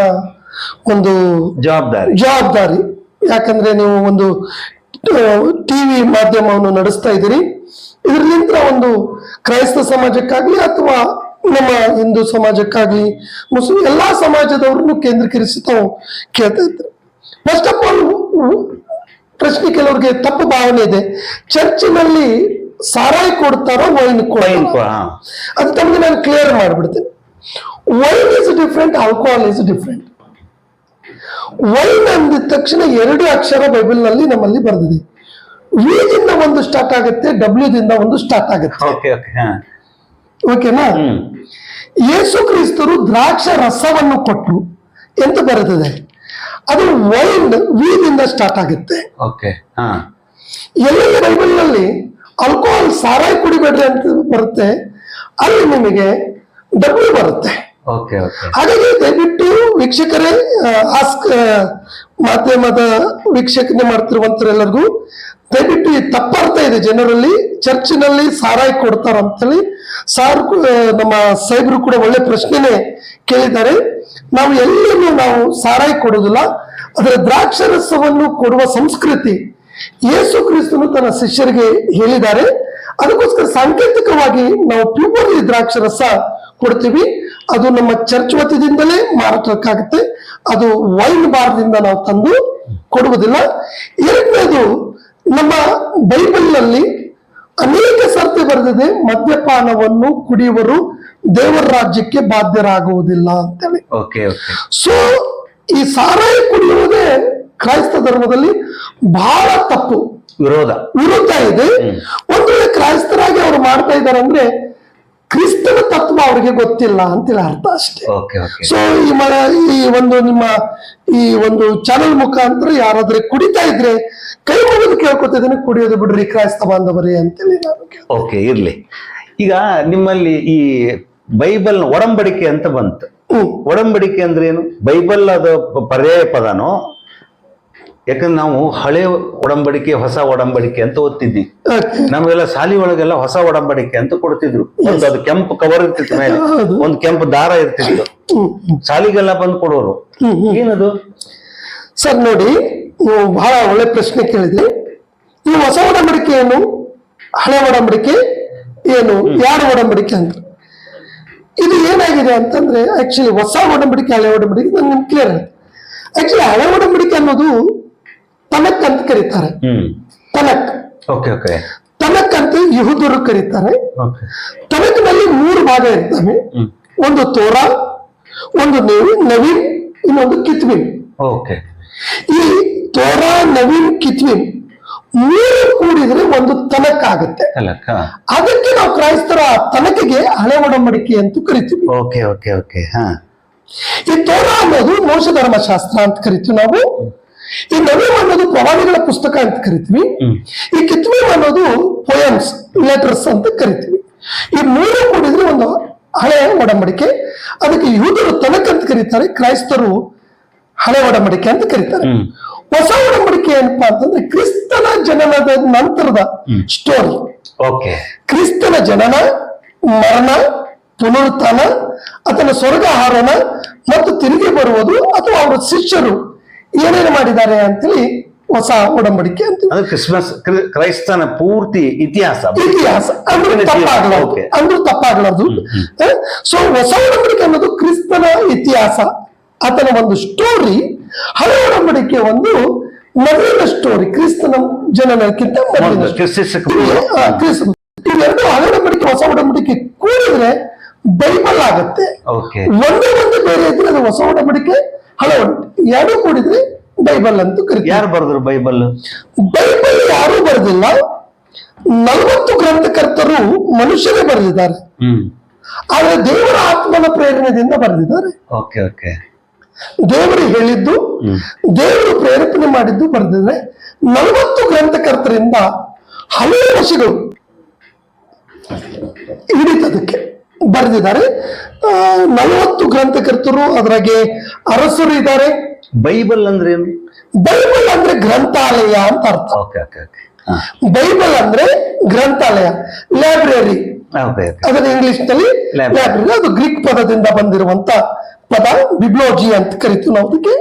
ಒಂದು ಜವಾಬ್ದಾರಿ. ಜವಾಬ್ದಾರಿ. ಯಾಕಂದ್ರೆ ನೀವು ಒಂದು ಟಿವಿ ಮಾಧ್ಯಮವನ್ನು ನಡೆಸ್ತಾ ಇದ್ದೀರಿ. ಇದರಿಂದ ಒಂದು ಕ್ರೈಸ್ತ ಸಮಾಜಕ್ಕಾಗಲಿ ಅಥವಾ ನಮ್ಮ ಹಿಂದೂ ಸಮಾಜಕ್ಕಾಗಲಿ ಮುಸ್ಲಿಂ ಎಲ್ಲ ಸಮಾಜದವ್ರನ್ನು ಕೇಂದ್ರೀಕರಿಸಿ ತಾವು ಕೇಳ್ತಾ ಇದ್ದಾರೆ. ಫಸ್ಟ್ ಆಫ್ ಆಲ್ ಪ್ರಶ್ನೆ ಕೆಲವರಿಗೆ ತಪ್ಪು ಭಾವನೆ ಇದೆ. ಚರ್ಚಿನಲ್ಲಿ ಸಾರಾಯಿ ಕೊಡ್ತಾರೋ ವೈನ್ ಕೊಡ್ತಾರೋ. ಅದು ತಮಗೆ ನಾನು clear ಮಾಡಿಬಿಡ್ತೇನೆ wine is different alcohol is different wine ಅಂದಿದ ತಕ್ಷಣ ಎರಡು ಅಕ್ಷರ ಬೈಬಲ್ನಲ್ಲಿ ನಮ್ಮಲ್ಲಿ ಬರೆದಿದೆ. ವಿ ದಿಂದ ಒಂದು ಸ್ಟಾರ್ಟ್ ಆಗುತ್ತೆ ಡಬ್ಲ್ಯೂ ದಿಂದ ಒಂದು ಸ್ಟಾರ್ಟ್ ಆಗುತ್ತೆ. ಓಕೆನಾ ಯೇಸು ಕ್ರಿಸ್ತರು ದ್ರಾಕ್ಷ ರಸವನ್ನು ಕೊಟ್ಟರು ಎಂದು ಬರೆದಿದೆ? ಅದು ವೈನ್ ವಿ ದಿಂದ ಸ್ಟಾರ್ಟ್ ಆಗುತ್ತೆ. ಓಕೆ ಹಾ. ಎಲ್ಲೆಲ್ಲಿ ಬೈಬಲ್ನಲ್ಲಿ ಆಲ್ಕೋಹಾಲ್ ಸಾರಾಯಿ ಕುಡಿಬೇಡ್ರಿ ಅಂತ ಬರುತ್ತೆ ಅಲ್ಲಿ ನಿಮಗೆ ಡಬ್ಲ್ಯೂ ಬರುತ್ತೆ. ಹಾಗಾಗಿ ದಯವಿಟ್ಟು ವೀಕ್ಷಕರೇ ಆಸ್ಕ್ ಮಾಧ್ಯಮದ ವೀಕ್ಷಕನೇ ಮಾಡ್ತಿರುವಂತರೆಲ್ಲರಿಗೂ ದಯವಿಟ್ಟು ಈ ತಪ್ಪರ್ಥ ಇದೆ. ಜನರಲ್ಲಿ ಚರ್ಚಿನಲ್ಲಿ ಸಾರಾಯಿ ಕೊಡ್ತಾರ ಅಂತೇಳಿ ಸಾರ್ ನಮ್ಮ ಸೈಬ್ರು ಕೂಡ ಒಳ್ಳೆ ಪ್ರಶ್ನೆನೆ ಕೇಳಿದ್ದಾರೆ. ನಾವು ಎಲ್ಲೂ ನಾವು ಸಾರಾಯಿ ಕೊಡೋದಿಲ್ಲ ಅದರ ದ್ರಾಕ್ಷರಸವನ್ನು ಕೊಡುವ ಸಂಸ್ಕೃತಿ ಯೇಸು ಕ್ರಿಸ್ತನು ತನ್ನ ಶಿಷ್ಯರಿಗೆ ಹೇಳಿದ್ದಾರೆ. ಅದಕ್ಕೋಸ್ಕರ ಸಾಂಕೇತಿಕವಾಗಿ ನಾವು ಪ್ಯೂಪರ್ಲಿ ದ್ರಾಕ್ಷರಸ ಕೊಡ್ತೀವಿ. ಅದು ನಮ್ಮ ಚರ್ಚ್ ವತಿಯಿಂದಲೇ ಮಾರಾಟಕ್ಕಾಗುತ್ತೆ. ಅದು ವೈನ್ ಬಾರ್ದಿಂದ ನಾವು ತಂದು ಕೊಡುವುದಿಲ್ಲ. ಎರಡನೇದು ನಮ್ಮ ಬೈಬಲ್ನಲ್ಲಿ ಅನೇಕ ಸರ್ತಿ ಬರೆದಿದೆ ಮದ್ಯಪಾನವನ್ನು ಕುಡಿಯುವರು ದೇವರ ರಾಜ್ಯಕ್ಕೆ ಬಾಧ್ಯರಾಗುವುದಿಲ್ಲ ಅಂತೇಳಿ. ಸೊ ಈ ಸಾರಾಯಿ ಕುಡಿಯುವುದೇ ಕ್ರೈಸ್ತ ಧರ್ಮದಲ್ಲಿ ಬಹಳ ತಪ್ಪು. ವಿರೋಧ. ವಿರುದ್ಧ ಇದೆ. ಒಂದು ವೇಳೆ ಕ್ರೈಸ್ತರಾಗಿ ಅವ್ರು ಮಾಡ್ತಾ ಇದ್ದಾರೆ ಅಂದ್ರೆ ಕ್ರಿಸ್ತನ ತತ್ವ ಅವರಿಗೆ ಗೊತ್ತಿಲ್ಲ ಅಂತೇಳಿ ಅರ್ಥ ಅಷ್ಟೇ. ಸೊ ಈ ಮಳೆ ಈ ಒಂದು ನಿಮ್ಮ ಈ ಒಂದು ಚಾನಲ್ ಮುಖಾಂತರ ಯಾರಾದ್ರೆ ಕುಡಿತಾ ಇದ್ರೆ ಕೈ ಮುಗಿದು ಕೇಳ್ಕೊತಿದ್ದೇನೆ ಕುಡಿಯೋದು ಬಿಡ್ರಿ ಕ್ರೈಸ್ತ ಬಾಂಧವರೇ ಅಂತೇಳಿ ಓಕೆ ಇರ್ಲಿ. ಈಗ ನಿಮ್ಮಲ್ಲಿ ಈ ಬೈಬಲ್ ಒಡಂಬಡಿಕೆ ಅಂತ ಬಂತು. ಒಡಂಬಡಿಕೆ ಅಂದ್ರೆ ಏನು? ಬೈಬಲ್ ಅದು ಪರ್ಯಾಯ ಪದನೋ? ಯಾಕಂದ್ರೆ ನಾವು ಹಳೆ ಒಡಂಬಡಿಕೆ ಹೊಸ ಒಡಂಬಡಿಕೆ ಅಂತ ಓದ್ತಿದ್ವಿ. ನಮಗೆಲ್ಲ ಶಾಲಿ ಒಳಗೆಲ್ಲ ಹೊಸ ಒಡಂಬಡಿಕೆ ಅಂತ ಕೊಡ್ತಿದ್ರು. ಒಂದು ಅದು ಕೆಂಪು ಕವರ್ ಇರ್ತಿತ್ತು ಮೇಲೆ. ಒಂದು ಕೆಂಪು ದಾರ ಇರ್ತಿತ್ತು. ಶಾಲಿಗೆಲ್ಲ ಬಂದು ಕೊಡೋರು. ಏನದು? ಸರ್ ನೋಡಿ ನೀವು ಬಹಳ ಒಳ್ಳೆ ಪ್ರಶ್ನೆ ಕೇಳಿದ್ರಿ. ಈ ಹೊಸ ಒಡಂಬಡಿಕೆ ಏನು? ಹಳೆ ಒಡಂಬಡಿಕೆ ಏನು? ಯಾರ ಒಡಂಬಡಿಕೆ ಅಂತ ಇದು ಏನಾಗಿದೆ ಅಂತಂದ್ರೆ ಆಕ್ಚುಲಿ ಹೊಸ ಒಡಂಬಡಿಕೆ ಹಳೆ ಒಡಂಬಡಿಕೆ ನಾನು ನಿಮ್ಗೆ ಕ್ಲಿಯರ್ ಆಕ್ಚುಲಿ ಹಳೆ ಒಡಂಬಡಿಕೆ ಅನ್ನೋದು ತನಕ್ ಅಂತ ಕರೀತಾರೆ. ತನಕ್. Okay okay. ತನಕ್ ಅಂತ ಯಹುದರು ಕರೀತಾರೆ. ಓಕೆ. ತನಕ್ನಲ್ಲಿ ಮೂರು ಭಾಗ ಇರ್ತವೆ. ಒಂದು ತೋರಾ ಒಂದು ನವಿ- ನವೀನ್ ಇನ್ನೊಂದು ಕಿತ್ವಿನ್. ಓಕೆ. ಈ ತೋರಾ ನವೀನ್ ಕಿತ್ವಿನ್ ಮೂರು ಕೂಡಿದ್ರೆ ಒಂದು ತನಕ ಆಗುತ್ತೆ. ತಲಕ ಅದಕ್ಕೆ ನಾವು ಕ್ರೈಸ್ತರ ಆ ತನಕಿಗೆ ಹಳೆ ಒಡಂಬಡಿಕೆ ಅಂತ ಕರಿತೀವಿ. Okay okay okay. ಹಾ. ಈ ತೋರಾ ಅನ್ನೋದು ಮೋಸ ಧರ್ಮಶಾಸ್ತ್ರ ಅಂತ ಕರಿತೀವಿ ನಾವು. ಈ ನವೀನ್ ಅನ್ನೋದು ಪ್ರವಾದಿಗಳ ಪುಸ್ತಕ ಅಂತ ಕರಿತೀವಿ. ಈ ಕಿತ್ವಿನ್ ಅನ್ನೋದು ಪೊಯಮ್ಸ್ ಲೆಟರ್ಸ್ ಅಂತ ಕರಿತೀವಿ. ಈ ಮೂರು ಕೂಡಿದ್ರೆ ಒಂದು ಹಳೆ ಒಡಂಬಡಿಕೆ ಅದಕ್ಕೆ ಯೂದರು ತನಕ ಅಂತ ಕರೀತಾರೆ ಕ್ರೈಸ್ತರು ಹಳೆ ಒಡಂಬಡಿಕೆ ಅಂತ ಕರೀತಾರೆ. ಹೊಸ ಒಡಂಬಡಿಕೆ ಏನಪ್ಪಾ ಅಂತಂದ್ರೆ ಕ್ರಿಸ್ತನ ಜನನದ ನಂತರದ ಸ್ಟೋರಿ ಓಕೆ. ಕ್ರಿಸ್ತನ ಜನನ ಮರಣ ಪುನರುತ್ಥಾನ ಆತನ ಸ್ವರ್ಗ ಹಾರೋಣ ಮತ್ತು ತಿರುಗಿ ಬರುವುದು ಅಥವಾ ಅವರ ಶಿಷ್ಯರು ಏನೇನು ಮಾಡಿದ್ದಾರೆ ಅಂತೇಳಿ ಹೊಸ ಒಡಂಬಡಿಕೆ ಅಂತ ಅದು ಕ್ರಿಸ್ಮಸ್ ಕ್ರೈಸ್ತನ ಪೂರ್ತಿ ಇತಿಹಾಸ. ಇತಿಹಾಸ. ಅಂದ್ರೆ ತಪ್ಪಾಗಲಾರ್ದು. Okay. ಅಂದ್ರೂ ತಪ್ಪಾಗಲಾರ್ದು. ಸೊ ಹೊಸ ಒಡಂಬಡಿಕೆ ಅನ್ನೋದು ಕ್ರಿಸ್ತನ ಇತಿಹಾಸ. ಆತನ ಒಂದು ಸ್ಟೋರಿ ಹಳೆ ಒಡಂಬಡಿಕೆ ಒಂದು ಮೊದಲಿನ ಸ್ಟೋರಿ ಕ್ರಿಸ್ತನ ಜನನಕ್ಕಿಂತ ಕ್ರಿಸ್ತ ಇವೆರಡು ಹಳೆ ಒಡಂಬಡಿಕೆ ಹೊಸ ಒಡಂಬಡಿಕೆ ಕೂಡಿದ್ರೆ ಬೈಬಲ್ ಆಗುತ್ತೆ. ಒಂದೇ ಒಂದು ಬೇರೆ ಇದ್ರೆ ಅದು ಹೊಸ ಒಡಂಬಡಿಕೆ. ಒಡಂಬಡಿಕೆ ಎರಡು ಕೂಡಿದ್ರೆ ಬೈಬಲ್ ಅಂತ ಯಾರು ಬರೆದ್ರು ಬೈಬಲ್ ಬೈಬಲ್ ಯಾರು ಬರೆದಿಲ್ಲ. ನಲವತ್ತು ಗ್ರಂಥಕರ್ತರು ಮನುಷ್ಯರೇ ಬರೆದಿದ್ದಾರೆ. ಆದ್ರೆ ದೇವರ ಆತ್ಮನ ಪ್ರೇರಣೆಯಿಂದ ಬರೆದಿದ್ದಾರೆ. Okay okay. ದೇವರು ಹೇಳಿದ್ದು ದೇವರು ಪ್ರೇರೇಪಣೆ ಮಾಡಿದ್ದು ಬರೆದಿದ್ದಾರೆ. ನಲವತ್ತು ಗ್ರಂಥಕರ್ತರಿಂದ ಹಲವು ವರ್ಷಗಳು ಹಿಡಿತದಕ್ಕೆ. ಬರೆದಿದ್ದಾರೆ. ನಲವತ್ತು ಗ್ರಂಥಕರ್ತರು ಅದ್ರಾಗೆ ಅರಸರು ಇದ್ದಾರೆ. ಬೈಬಲ್ ಅಂದ್ರೆ ಏನು? ಬೈಬಲ್ ಅಂದ್ರೆ ಗ್ರಂಥಾಲಯ ಅಂತ ಅರ್ಥ. ಬೈಬಲ್ ಅಂದ್ರೆ ಗ್ರಂಥಾಲಯ ಲೈಬ್ರರಿ. ಅದನ್ನ ಇಂಗ್ಲಿಷ್ನಲ್ಲಿ. ಲೈಬ್ರರಿ ಅದು ಗ್ರೀಕ್ ಪದದಿಂದ ಬಂದಿರುವಂತ ಪದ ಬಿಬ್ಲೋಜಿ ಅಂತ ಕರಿತೀವಿ ನಾವು ಅದಕ್ಕೆ.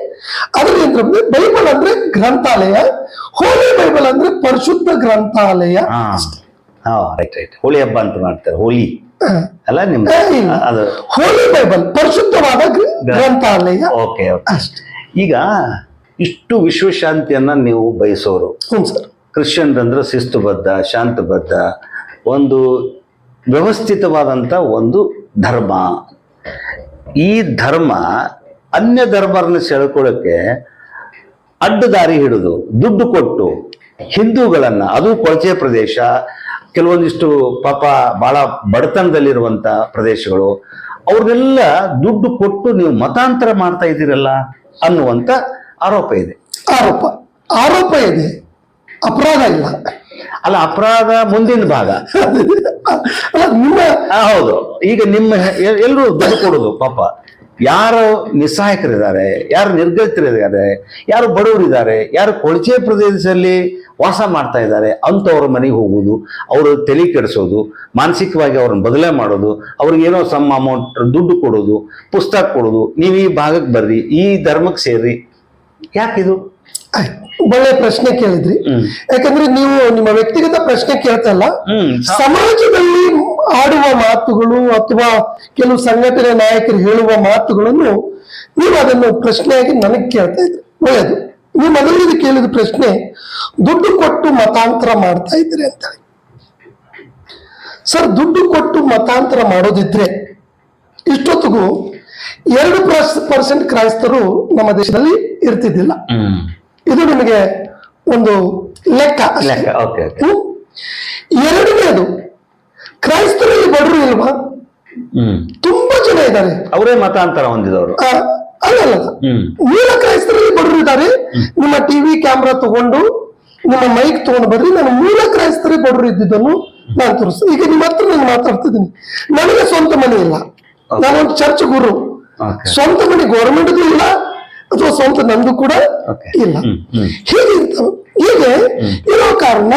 ಅದರಿಂದ ಬೈಬಲ್ ಅಂದ್ರೆ ಗ್ರಂಥಾಲಯ ಹೋಲಿ ಬೈಬಲ್ ಅಂದ್ರೆ ಪರಿಶುದ್ಧ ಗ್ರಂಥಾಲಯ. ರೈಟ್ ರೈಟ್ ಹೋಳಿ ಹಬ್ಬ ಅಂತ ಮಾಡ್ತಾರೆ ಹೋಳಿ ಅಲ್ಲ ನಿಮ್ ಅದು ಹೋಲಿ ಬೈಬಲ್ ಪರಿಶುದ್ಧವಾದ ಗ್ರ- ಗ್ರಂಥಾಲಯ. ಓಕೆ ಅಷ್ಟೇ. ಈಗ ಇಷ್ಟು ವಿಶ್ವಶಾಂತಿಯನ್ನ ನೀವು ಬಯಸೋರು. ಹ್ಞೂ ಸರ್. ಕ್ರಿಶ್ಚಿಯನ್ರಂದ್ರೆ ಶಿಸ್ತುಬದ್ಧ ಶಾಂತಬದ್ಧ ಒಂದು ವ್ಯವಸ್ಥಿತವಾದಂಥ ಒಂದು ಧರ್ಮ. ಈ ಧರ್ಮ ಅನ್ಯ ಧರ್ಮರನ್ನ ಸೆಳ್ಕೊಳ್ಳೋಕೆ ಅಡ್ಡದಾರಿ ಹಿಡಿದು ದುಡ್ಡು ಕೊಟ್ಟು ಹಿಂದೂಗಳನ್ನ ಅದು ಕೊಳಚೆ ಪ್ರದೇಶ ಕೆಲವೊಂದಿಷ್ಟು ಪಾಪ ಬಹಳ ಬಡತನದಲ್ಲಿರುವಂತ ಪ್ರದೇಶಗಳು ಅವ್ರನ್ನೆಲ್ಲ ದುಡ್ಡು ಕೊಟ್ಟು ನೀವು ಮತಾಂತರ ಮಾಡ್ತಾ ಇದ್ದೀರಲ್ಲ ಅನ್ನುವಂತ ಆರೋಪ ಇದೆ. ಆರೋಪ ಆರೋಪ ಇದೆ. ಅಪರಾಧ ಇಲ್ಲ. ಅಲ್ಲ ಅಪರಾಧ ಮುಂದಿನ ಭಾಗ. ನಿಮ್ಮ ಹೌದು. ಈಗ ನಿಮ್ಮ ಎಲ್ಲರೂ ಎಲ್ರೂ ದುಡ್ಡು ಕೊಡೋದು ಪಾಪ. ಯಾರು ನಿಸ್ಸಹಾಯಕರಿದ್ದಾರೆ ಯಾರು ನಿರ್ಗತರಿದ್ದಾರೆ ಯಾರು ಬಡವರಿದ್ದಾರೆ ಯಾರು ಕೊಳಚೆ ಪ್ರದೇಶದಲ್ಲಿ ವಾಸ ಮಾಡ್ತಾ ಇದ್ದಾರೆ ಅಂಥವ್ರ ಮನೆಗೆ ಹೋಗೋದು ಅವರು ತಲೆ ಕೆಡಿಸೋದು ಮಾನಸಿಕವಾಗಿ ಅವ್ರನ್ನ ಬದಲೇ ಮಾಡೋದು ಅವ್ರಿಗೆ ಏನೋ ಸಮ್ ಅಮೌಂಟ್ ದುಡ್ಡು ಕೊಡೋದು ಪುಸ್ತಕ ಕೊಡೋದು ನೀವು ಈ ಭಾಗಕ್ಕೆ ಬರ್ರಿ ಈ ಧರ್ಮಕ್ಕೆ ಸೇರಿ ಯಾಕಿದು. ಒಳ್ಳೆ ಪ್ರಶ್ನೆ ಕೇಳಿದ್ರಿ. ಯಾಕಂದ್ರೆ ನೀವು ನಿಮ್ಮ ವ್ಯಕ್ತಿಗತ ಪ್ರಶ್ನೆ ಕೇಳ್ತಲ್ಲ ಸಮಾಜದಲ್ಲಿ ಆಡುವ ಮಾತುಗಳು ಅಥವಾ ಕೆಲವು ಸಂಘಟನೆ ನಾಯಕರು ಹೇಳುವ ಮಾತುಗಳನ್ನು ನೀವು ಅದನ್ನು ಪ್ರಶ್ನೆಯಾಗಿ ನನಗೆ ಕೇಳ್ತಾ ಇದ್ರಿ. ಒಳ್ಳೆಯದು. ನೀವು ಮೊದಲಿಗೆ ಕೇಳಿದ ಪ್ರಶ್ನೆ ದುಡ್ಡು ಕೊಟ್ಟು ಮತಾಂತರ ಮಾಡ್ತಾ ಇದ್ದೀರಿ ಅಂತ ಸರ್ ದುಡ್ಡು ಕೊಟ್ಟು ಮತಾಂತರ ಮಾಡೋದಿದ್ರೆ ಇಷ್ಟೊತ್ತಿಗೂ ಎರಡು ಪರ್ಸೆಂಟ್ ಕ್ರೈಸ್ತರು ನಮ್ಮ ದೇಶದಲ್ಲಿ ಇರ್ತಿದ್ದಿಲ್ಲ. ಇದು ನಿಮಗೆ ಒಂದು ಲೆಕ್ಕ? ಎರಡನೇದು ಕ್ರೈಸ್ತರಲ್ಲಿ ಬಡರು ಇಲ್ವಾ? ತುಂಬಾ ಜನ ಇದ್ದಾರೆ. ಅವರೇ ಮತಾಂತರ ಹೊಂದಿದವರು. ಅಲ್ಲ ಅಲ್ಲಲ್ಲ. ಮೂಲ ಕ್ರೈಸ್ತರಲ್ಲಿ ಬಡರು ಇದ್ದಾರೆ. ನಿಮ್ಮ ಟಿವಿ ಕ್ಯಾಮ್ರಾ ತಗೊಂಡು ನಿಮ್ಮ ಮೈಕ್ ತಗೊಂಡು ಬರ್ರಿ. ನಾನು ಮೂಲ ಕ್ರೈಸ್ತರೇ ಬಡರು ಇದ್ದಿದ್ದನ್ನು ನಾನು ತೋರಿಸ್ತೀನಿ. ಈಗ ನಿಮ್ಮ ಹತ್ರ ನಾನು ಮಾತಾಡ್ತಿದ್ದೀನಿ. ನನಗೆ ಸ್ವಂತ ಮನೆ ಇಲ್ಲ. ನಾನೊಂದು ಚರ್ಚ್ ಗುರು. ಸ್ವಂತ ಮನೆ ಗೌರ್ಮೆಂಟ್ದು ಇಲ್ಲ ಅಥವಾ ಸ್ವಂತ ನಂದು ಕೂಡ ಇಲ್ಲ. ಹೀಗೆ. ಹೀಗೆ ಇರೋ ಕಾರಣ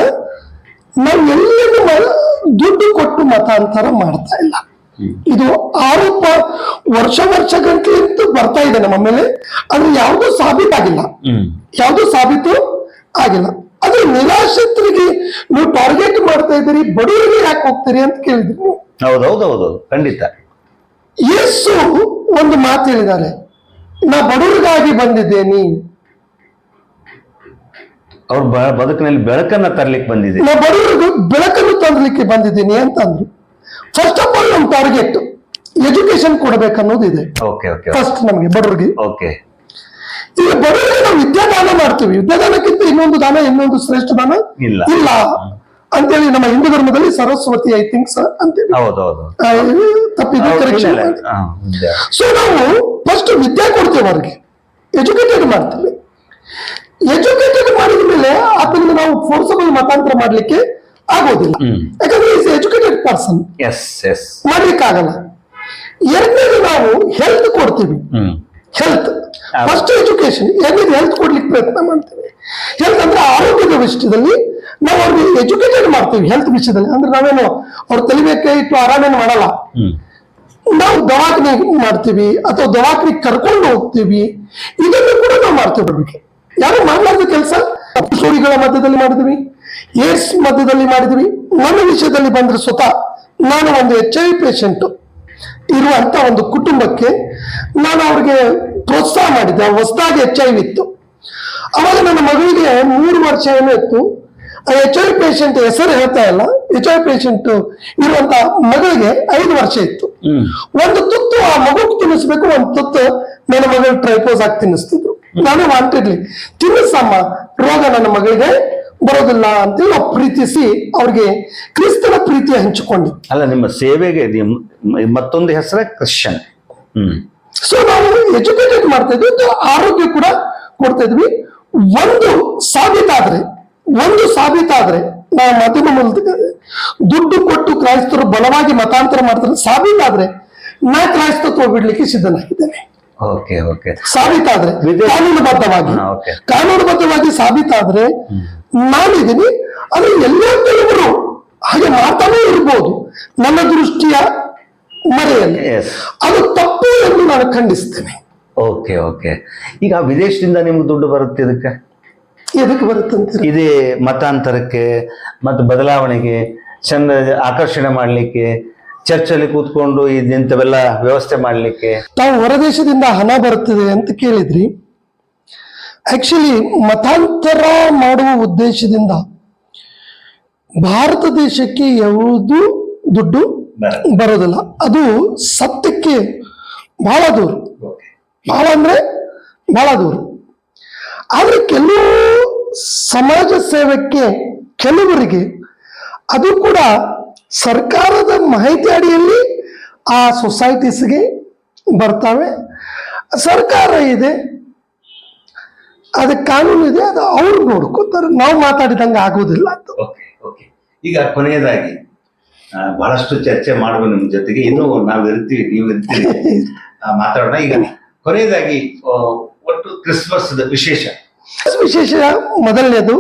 ನಾವು ಎಲ್ಲರೂ ದುಡ್ಡು ಕೊಟ್ಟು ಮತಾಂತರ ಮಾಡ್ತಾ ಇಲ್ಲ. ಇದು ಆರೋಪ ವರ್ಷ ವರ್ಷ ಗಂಟಲಿಂದ ಬರ್ತಾ ಇದೆ ನಮ್ಮ ಮೇಲೆ. ಅದು ಯಾವುದು ಸಾಬೀತಾಗಿಲ್ಲ. ಯಾವುದು ಯಾವುದೂ ಸಾಬೀತು ಆಗಿಲ್ಲ. ಅದು ನಿರಾಶ್ರಿತರಿಗೆ ನೀವು ಟಾರ್ಗೆಟ್ ಮಾಡ್ತಾ ಇದ್ದೀರಿ ಬಡವರಿಗೆ ಯಾಕೆ ಹೋಗ್ತೀರಿ ಅಂತ ಕೇಳಿದ್ರು ಹೌದೌದೌದು ಹೌದೌದು ಹೌದೌದು ಖಂಡಿತ. ಯೇಸು ಒಂದು ಮಾತು ಹೇಳಿದ್ದಾರೆ. ನಾ ಬಡವರಿಗಾಗಿ ಬಂದಿದ್ದೇನೆ. ಅವ್ರ ಬದುಕಿನಲ್ಲಿ ಬೆಳಕನ್ನ ತರ್ಲಿಕ್ಕೆ ಬಂದಿದೆ. ನಾ ಬಡವರಿಗೂ ಬೆಳಕನ್ನು ತರಲಿಕ್ಕೆ ಬಂದಿದ್ದೀನಿ ಅಂತ ಅಂದ್ರು ಫಸ್ಟ್ ಆಫ್ ಆಲ್ ನಮ್ಮ ಟಾರ್ಗೆಟ್ ಎಜುಕೇಶನ್ ಕೊಡಬೇಕನ್ನೋದು ಇದೆ ಓಕೆ ಓಕೆ ಫಸ್ಟ್ ನಮಗೆ ಬಡವರಿಗೆ. ಓಕೆ ಈಗ ಬಡವರಿಗೆ ನಾವು ವಿದ್ಯಾದಾನ ಮಾಡ್ತೀವಿ. ವಿದ್ಯಾದಾನಕ್ಕಿಂತ ಇನ್ನೊಂದು ದಾನ ಇನ್ನೊಂದು ಶ್ರೇಷ್ಠ ದಾನ ಇಲ್ಲ. ಇಲ್ಲ. ಅಂತೇಳಿ ನಮ್ಮ ಹಿಂದೂ ಧರ್ಮದಲ್ಲಿ ಸರಸ್ವತಿ ಐ ಥಿಂಕ್ಸ್ ಅಂತೇಳಿ. ತಪ್ಪಿದ ಕರೆಕ್ಷನ್ ಸೊ ನಾವು ಫಸ್ಟ್ ವಿದ್ಯೆ ಕೊಡ್ತೇವೆ ಅವ್ರಿಗೆ. ಎಜುಕೇಟೆಡ್ ಮಾಡ್ತೀವಿ. ಎಜುಕೇಟೆಡ್ ಮಾಡಿದ ಮೇಲೆ ಅದನ್ನು ನಾವು ಫೋರ್ಸಬಲ್ ಮತಾಂತರ ಮಾಡ್ಲಿಕ್ಕೆ ಆಗೋದಿಲ್ಲ. ಯಾಕಂದ್ರೆ ಇಸ್ ಎಜುಕೇಟೆಡ್ ಪರ್ಸನ್ ಎಸ್ ಎಸ್ ಮಾಡ್ಲಿಕ್ಕಾಗಲ್ಲ. ಎರಡನೇದು ನಾವು ಹೆಲ್ತ್ ಕೊಡ್ತೀವಿ. ಹೆಲ್ತ್ ಫಸ್ಟ್ ಎಜುಕೇಶನ್ ಎರಡನೇದು ಹೆಲ್ತ್ ಕೊಡ್ಲಿಕ್ಕೆ ಪ್ರಯತ್ನ ಮಾಡ್ತೀವಿ. ಹೆಲ್ತ್ ಅಂದ್ರೆ ಆರೋಗ್ಯದ ವಿಷಯದಲ್ಲಿ ನಾವು ಅವ್ರಿಗೆ ಎಜುಕೇಟೆಡ್ ಮಾಡ್ತೀವಿ ಹೆಲ್ತ್ ವಿಷಯದಲ್ಲಿ. ಅಂದ್ರೆ ನಾವೇನು ಅವ್ರ ತಲೆಬೇಕೆ ಇಟ್ಟು ಆರಾಮೇನು ಮಾಡಲ್ಲ. ನಾವು ದವಾಖಾನೆ ಮಾಡ್ತೀವಿ ಅಥವಾ ದವಾಖಾನೆ ಕರ್ಕೊಂಡು ಹೋಗ್ತೀವಿ. ಇದನ್ನು ಕೂಡ ನಾವು ಮಾಡ್ತೀವಿ ಯಾರು ಮಾಡಲಾರ್ದ ಕೆಲಸ? ಸ್ಟೋರಿಗಳ ಮಧ್ಯದಲ್ಲಿ ಮಾಡಿದ್ವಿ ಏಡ್ಸ್ ಮಧ್ಯದಲ್ಲಿ ಮಾಡಿದ್ವಿ. ನನ್ನ ವಿಷಯದಲ್ಲಿ ಬಂದ್ರೆ ಸ್ವತಃ ನಾನು ಒಂದು ಎಚ್ ಐ ಪೇಷಂಟ್ ಇರುವಂತ ಒಂದು ಕುಟುಂಬಕ್ಕೆ ನಾನು ಅವ್ರಿಗೆ ಪ್ರೋತ್ಸಾಹ ಮಾಡಿದ್ದೆ ಹೊಸದಾಗಿ ಎಚ್ ಐ ಇತ್ತು. ಅವಾಗ ನನ್ನ ಮಗಳಿಗೆ ಮೂರು ವರ್ಷ ಏನೋ ಇತ್ತು. ಆ ಎಚ್ ಐ ಪೇಷಂಟ್ ಹೆಸರು ಹೇಳ್ತಾ ಇಲ್ಲ. ಎಚ್ ಐ ಪೇಷಂಟ್ ಇರುವಂತ ಮಗಳಿಗೆ ಐದು ವರ್ಷ ಇತ್ತು. ಒಂದು ತುತ್ತು ಆ ಮಗುಗೆ ತಿನ್ನಿಸ್ಬೇಕು ಒಂದು ತುತ್ತು ನನ್ನ ಮಗಳು ಟ್ರೈಪೋಸ್ ಆಗಿ ತಿನ್ನಿಸ್ತಿದ್ರು ನಾನು ಮಾಡ್ತಿರ್ಲಿ ತಿನ್ನಿಸಮ್ಮ ರೋಗ ನನ್ನ ಮಗಳಿಗೆ ಬರೋದಿಲ್ಲ ಅಂತೇಳಿ ನಾವು ಪ್ರೀತಿಸಿ ಅವ್ರಿಗೆ ಕ್ರಿಸ್ತನ ಪ್ರೀತಿಯ ಹಂಚಿಕೊಂಡು. ಅಲ್ಲ ನಿಮ್ಮ ಸೇವೆಗೆ ಮತ್ತೊಂದು ಹೆಸರೇ ಕ್ರಿಶ್ಚನ್ ಸೊ ನಾವು ಎಜುಕೇಟೆಡ್ ಮಾಡ್ತಾ ಇದ್ವಿ ಆರೋಗ್ಯ ಕೂಡ ಕೊಡ್ತಾ ಇದ್ವಿ. ಒಂದು ಸಾಬೀತಾದ್ರೆ ಒಂದು ಸಾಬೀತಾದ್ರೆ ನಾವು ಮಾಧ್ಯಮ ಮೂಲಕ ದುಡ್ಡು ಕೊಟ್ಟು ಕ್ರೈಸ್ತರು ಬಲವಾಗಿ ಮತಾಂತರ ಮಾಡ್ತಾರೆ ಸಾಬೀತಾದ್ರೆ ನಾ ಕ್ರೈಸ್ತತ್ವ ಬಿಡ್ಲಿಕ್ಕೆ ಸಿದ್ಧನಾಗಿದ್ದೇನೆ. ಸಾಬೀತಾದ್ರೆ ಕಾನೂನುಬದ್ಧವಾಗಿ. ಕಾನೂನುಬದ್ಧವಾಗಿ ಸಾಬೀತಾದ್ರೆ ನಾನಿದ್ದೀನಿ ಆದ್ರೆ ಎಲ್ಲೋ ಕೆಲವರು ಹಾಗೆ ಮಾಡ್ತಾನೆ ಇರ್ಬೋದು ನನ್ನ ದೃಷ್ಟಿಯ ಮರೆಯಲ್ಲಿ. ಅದು ತಪ್ಪು ಎಂದು ನಾನು ಖಂಡಿಸ್ತೇನೆ. ಓಕೆ ಓಕೆ ಈಗ ವಿದೇಶದಿಂದ ನಿಮ್ಗೆ ದುಡ್ಡು ಬರುತ್ತೆ ಇದಕ್ಕೆ? ಎದಕ್ಕೆ ಬರುತ್ತಂತೀರ ಇದೇ ಮತಾಂತರಕ್ಕೆ ಮತ್ತು ಬದಲಾವಣೆಗೆ ಚಂದ ಆಕರ್ಷಣೆ ಮಾಡಲಿಕ್ಕೆ ಚರ್ಚಲ್ಲಿ ಕೂತ್ಕೊಂಡು ಇಂಥವೆಲ್ಲ ವ್ಯವಸ್ಥೆ ಮಾಡಲಿಕ್ಕೆ? ತಾವು ಹೊರದೇಶದಿಂದ ಹಣ ಬರುತ್ತದೆ ಅಂತ ಕೇಳಿದ್ರಿ. ಆಕ್ಚುಲಿ ಮತಾಂತರ ಮಾಡುವ ಉದ್ದೇಶದಿಂದ ಭಾರತ ದೇಶಕ್ಕೆ ಯಾವುದು ದುಡ್ಡು ಬರೋದಿಲ್ಲ. ಅದು ಸತ್ಯಕ್ಕೆ ಬಹಳ ದೂರ. ಬಹಳ ಅಂದ್ರೆ ಬಹಳ ದೂರ. ಆದ್ರೆ ಕೆಲವು ಸಮಾಜ ಸೇವಕ್ಕೆ ಕೆಲವರಿಗೆ ಅದು ಕೂಡ ಸರ್ಕಾರದ ಮಾಹಿತಿ ಅಡಿಯಲ್ಲಿ ಆ ಸೊಸೈಟೀಸ್ಗೆ ಬರ್ತಾವೆ. ಸರ್ಕಾರ ಇದೆ. ಅದಕ್ಕೆ ಕಾನೂನು ಇದೆ ಅದು ಅವ್ರು ನೋಡ್ಕೋತಾರೆ. ನಾವು ಮಾತಾಡಿದಂಗೆ ಆಗೋದಿಲ್ಲ ಓಕೆ ಈಗ ಕೊನೆಯದಾಗಿ ಬಹಳಷ್ಟು ಚರ್ಚೆ ಮಾಡುವ ನಿಮ್ಮ ಜೊತೆಗೆ ಇನ್ನೂ ನಾವು ಇರ್ತೀವಿ ನೀವು ಇರ್ತೀವಿ ಮಾತಾಡೋಣ. ಈಗ ಕೊನೆಯದಾಗಿ ಒಟ್ಟು ಕ್ರಿಸ್ಮಸ್ ವಿಶೇಷ. ವಿಶೇಷ ಮೊದಲನೇದು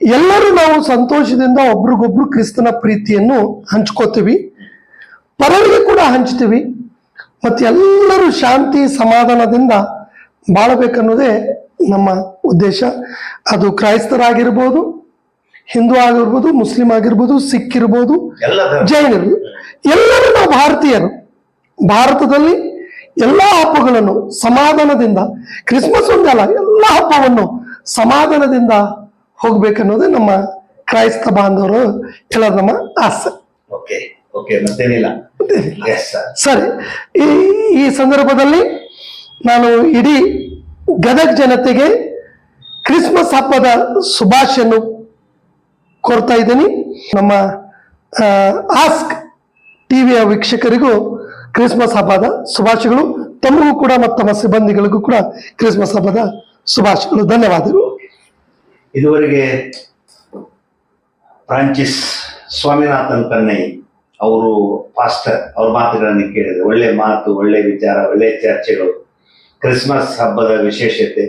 ಎಲ್ಲರೂ ನಾವು ಸಂತೋಷದಿಂದ ಒಬ್ರಿಗೊಬ್ರು ಕ್ರಿಸ್ತನ ಪ್ರೀತಿಯನ್ನು ಹಂಚ್ಕೋತೀವಿ ಪರರಿಗೆ ಕೂಡ ಹಂಚ್ತೀವಿ ಮತ್ತು ಎಲ್ಲರೂ ಶಾಂತಿ ಸಮಾಧಾನದಿಂದ ಬಾಳಬೇಕನ್ನೋದೇ ನಮ್ಮ ಉದ್ದೇಶ. ಅದು ಕ್ರೈಸ್ತರಾಗಿರ್ಬೋದು ಹಿಂದೂ ಆಗಿರ್ಬೋದು ಮುಸ್ಲಿಂ ಆಗಿರ್ಬೋದು ಸಿಖ್ ಇರ್ಬೋದು ಜೈನರು ಎಲ್ಲರೂ ನಾವು ಭಾರತೀಯರು. ಭಾರತದಲ್ಲಿ ಎಲ್ಲ ಹಬ್ಬಗಳನ್ನು ಸಮಾಧಾನದಿಂದ ಕ್ರಿಸ್ಮಸ್ ಒಂದಲ್ಲ ಎಲ್ಲ ಹಬ್ಬವನ್ನು ಸಮಾಧಾನದಿಂದ ಹೋಗ್ಬೇಕನ್ನೋದೇ ನಮ್ಮ ಕ್ರೈಸ್ತ ಬಾಂಧವರು ಎಲ್ಲರ ನಮ್ಮ ಆಸೆ ಸರ್ ಈ ಈ ಸಂದರ್ಭದಲ್ಲಿ ನಾನು ಇಡೀ ಗದಗ ಜನತೆಗೆ ಕ್ರಿಸ್ಮಸ್ ಹಬ್ಬದ ಶುಭಾಶಯನ್ನು ಕೋರ್ತಾ ಇದ್ದೀನಿ. ನಮ್ಮ ಆಸ್ಕ್ ಟಿವಿಯ ವೀಕ್ಷಕರಿಗೂ ಕ್ರಿಸ್ಮಸ್ ಹಬ್ಬದ ಶುಭಾಶಯಗಳು. ತಮಗೂ ಕೂಡ ಮತ್ತು ತಮ್ಮ ಸಿಬ್ಬಂದಿಗಳಿಗೂ ಕೂಡ ಕ್ರಿಸ್ಮಸ್ ಹಬ್ಬದ ಶುಭಾಶಯಗಳು. ಧನ್ಯವಾದಗಳು. ಇದುವರೆಗೆ ಫ್ರಾಂಚಿಸ್ ಸ್ವಾಮಿನಾಥನ್ ಕನ್ನೈ ಅವರು ಪಾಸ್ಟರ್, ಅವ್ರ ಮಾತುಗಳನ್ನು ಕೇಳಿದೆ. ಒಳ್ಳೆ ಮಾತು, ಒಳ್ಳೆ ವಿಚಾರ, ಒಳ್ಳೆ ಚರ್ಚೆಗಳು, ಕ್ರಿಸ್ಮಸ್ ಹಬ್ಬದ ವಿಶೇಷತೆ,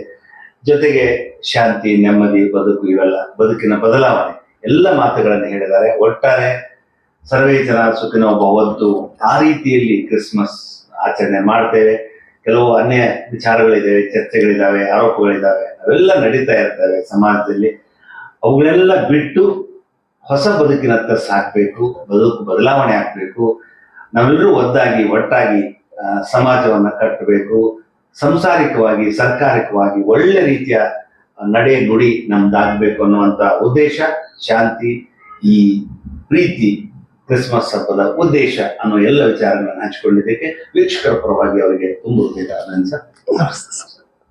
ಜೊತೆಗೆ ಶಾಂತಿ, ನೆಮ್ಮದಿ, ಬದುಕು ಇವೆಲ್ಲ, ಬದುಕಿನ ಬದಲಾವಣೆ, ಎಲ್ಲ ಮಾತುಗಳನ್ನು ಹೇಳಿದ್ದಾರೆ. ಒಟ್ಟಾರೆ ಸರ್ವೇ ಜನ ಸುಖಿನೋ ಭವಂತು ಆ ರೀತಿಯಲ್ಲಿ ಕ್ರಿಸ್ಮಸ್ ಆಚರಣೆ ಮಾಡ್ತೇವೆ. ಕೆಲವು ಅನ್ಯ ವಿಚಾರಗಳಿದ್ದಾವೆ ಚರ್ಚೆಗಳಿದ್ದಾವೆ ಆರೋಪಗಳಿದ್ದಾವೆ ಅವೆಲ್ಲ ನಡೀತಾ ಇರ್ತವೆ ಸಮಾಜದಲ್ಲಿ. ಅವುಗಳೆಲ್ಲ ಬಿಟ್ಟು ಹೊಸ ಬದುಕಿನತ್ತ ಸಾಕ್ಬೇಕು, ಬದುಕು ಬದಲಾವಣೆ ಆಗ್ಬೇಕು. ನಾವೆಲ್ಲರೂ ಒದ್ದಾಗಿ, ಒಟ್ಟಾಗಿ ಸಮಾಜವನ್ನ ಕಟ್ಟಬೇಕು ಸಂಸಾರಿಕವಾಗಿ, ಸರ್ಕಾರಿಕವಾಗಿ ಒಳ್ಳೆ ರೀತಿಯ ನಡೆ ನುಡಿ ನಮ್ದಾಗ್ಬೇಕು ಅನ್ನುವಂತ ಉದ್ದೇಶ, ಶಾಂತಿ, ಈ ಪ್ರೀತಿ ಕ್ರಿಸ್ಮಸ್ ಹಬ್ಬದ ಉದ್ದೇಶ ಅನ್ನೋ ಎಲ್ಲ ವಿಚಾರಗಳನ್ನು ಹಂಚಿಕೊಂಡಿದ್ದಕ್ಕೆ ವೀಕ್ಷಕರ ಪರವಾಗಿ ಅವರಿಗೆ ತುಂಬ ಹೃದಯದ.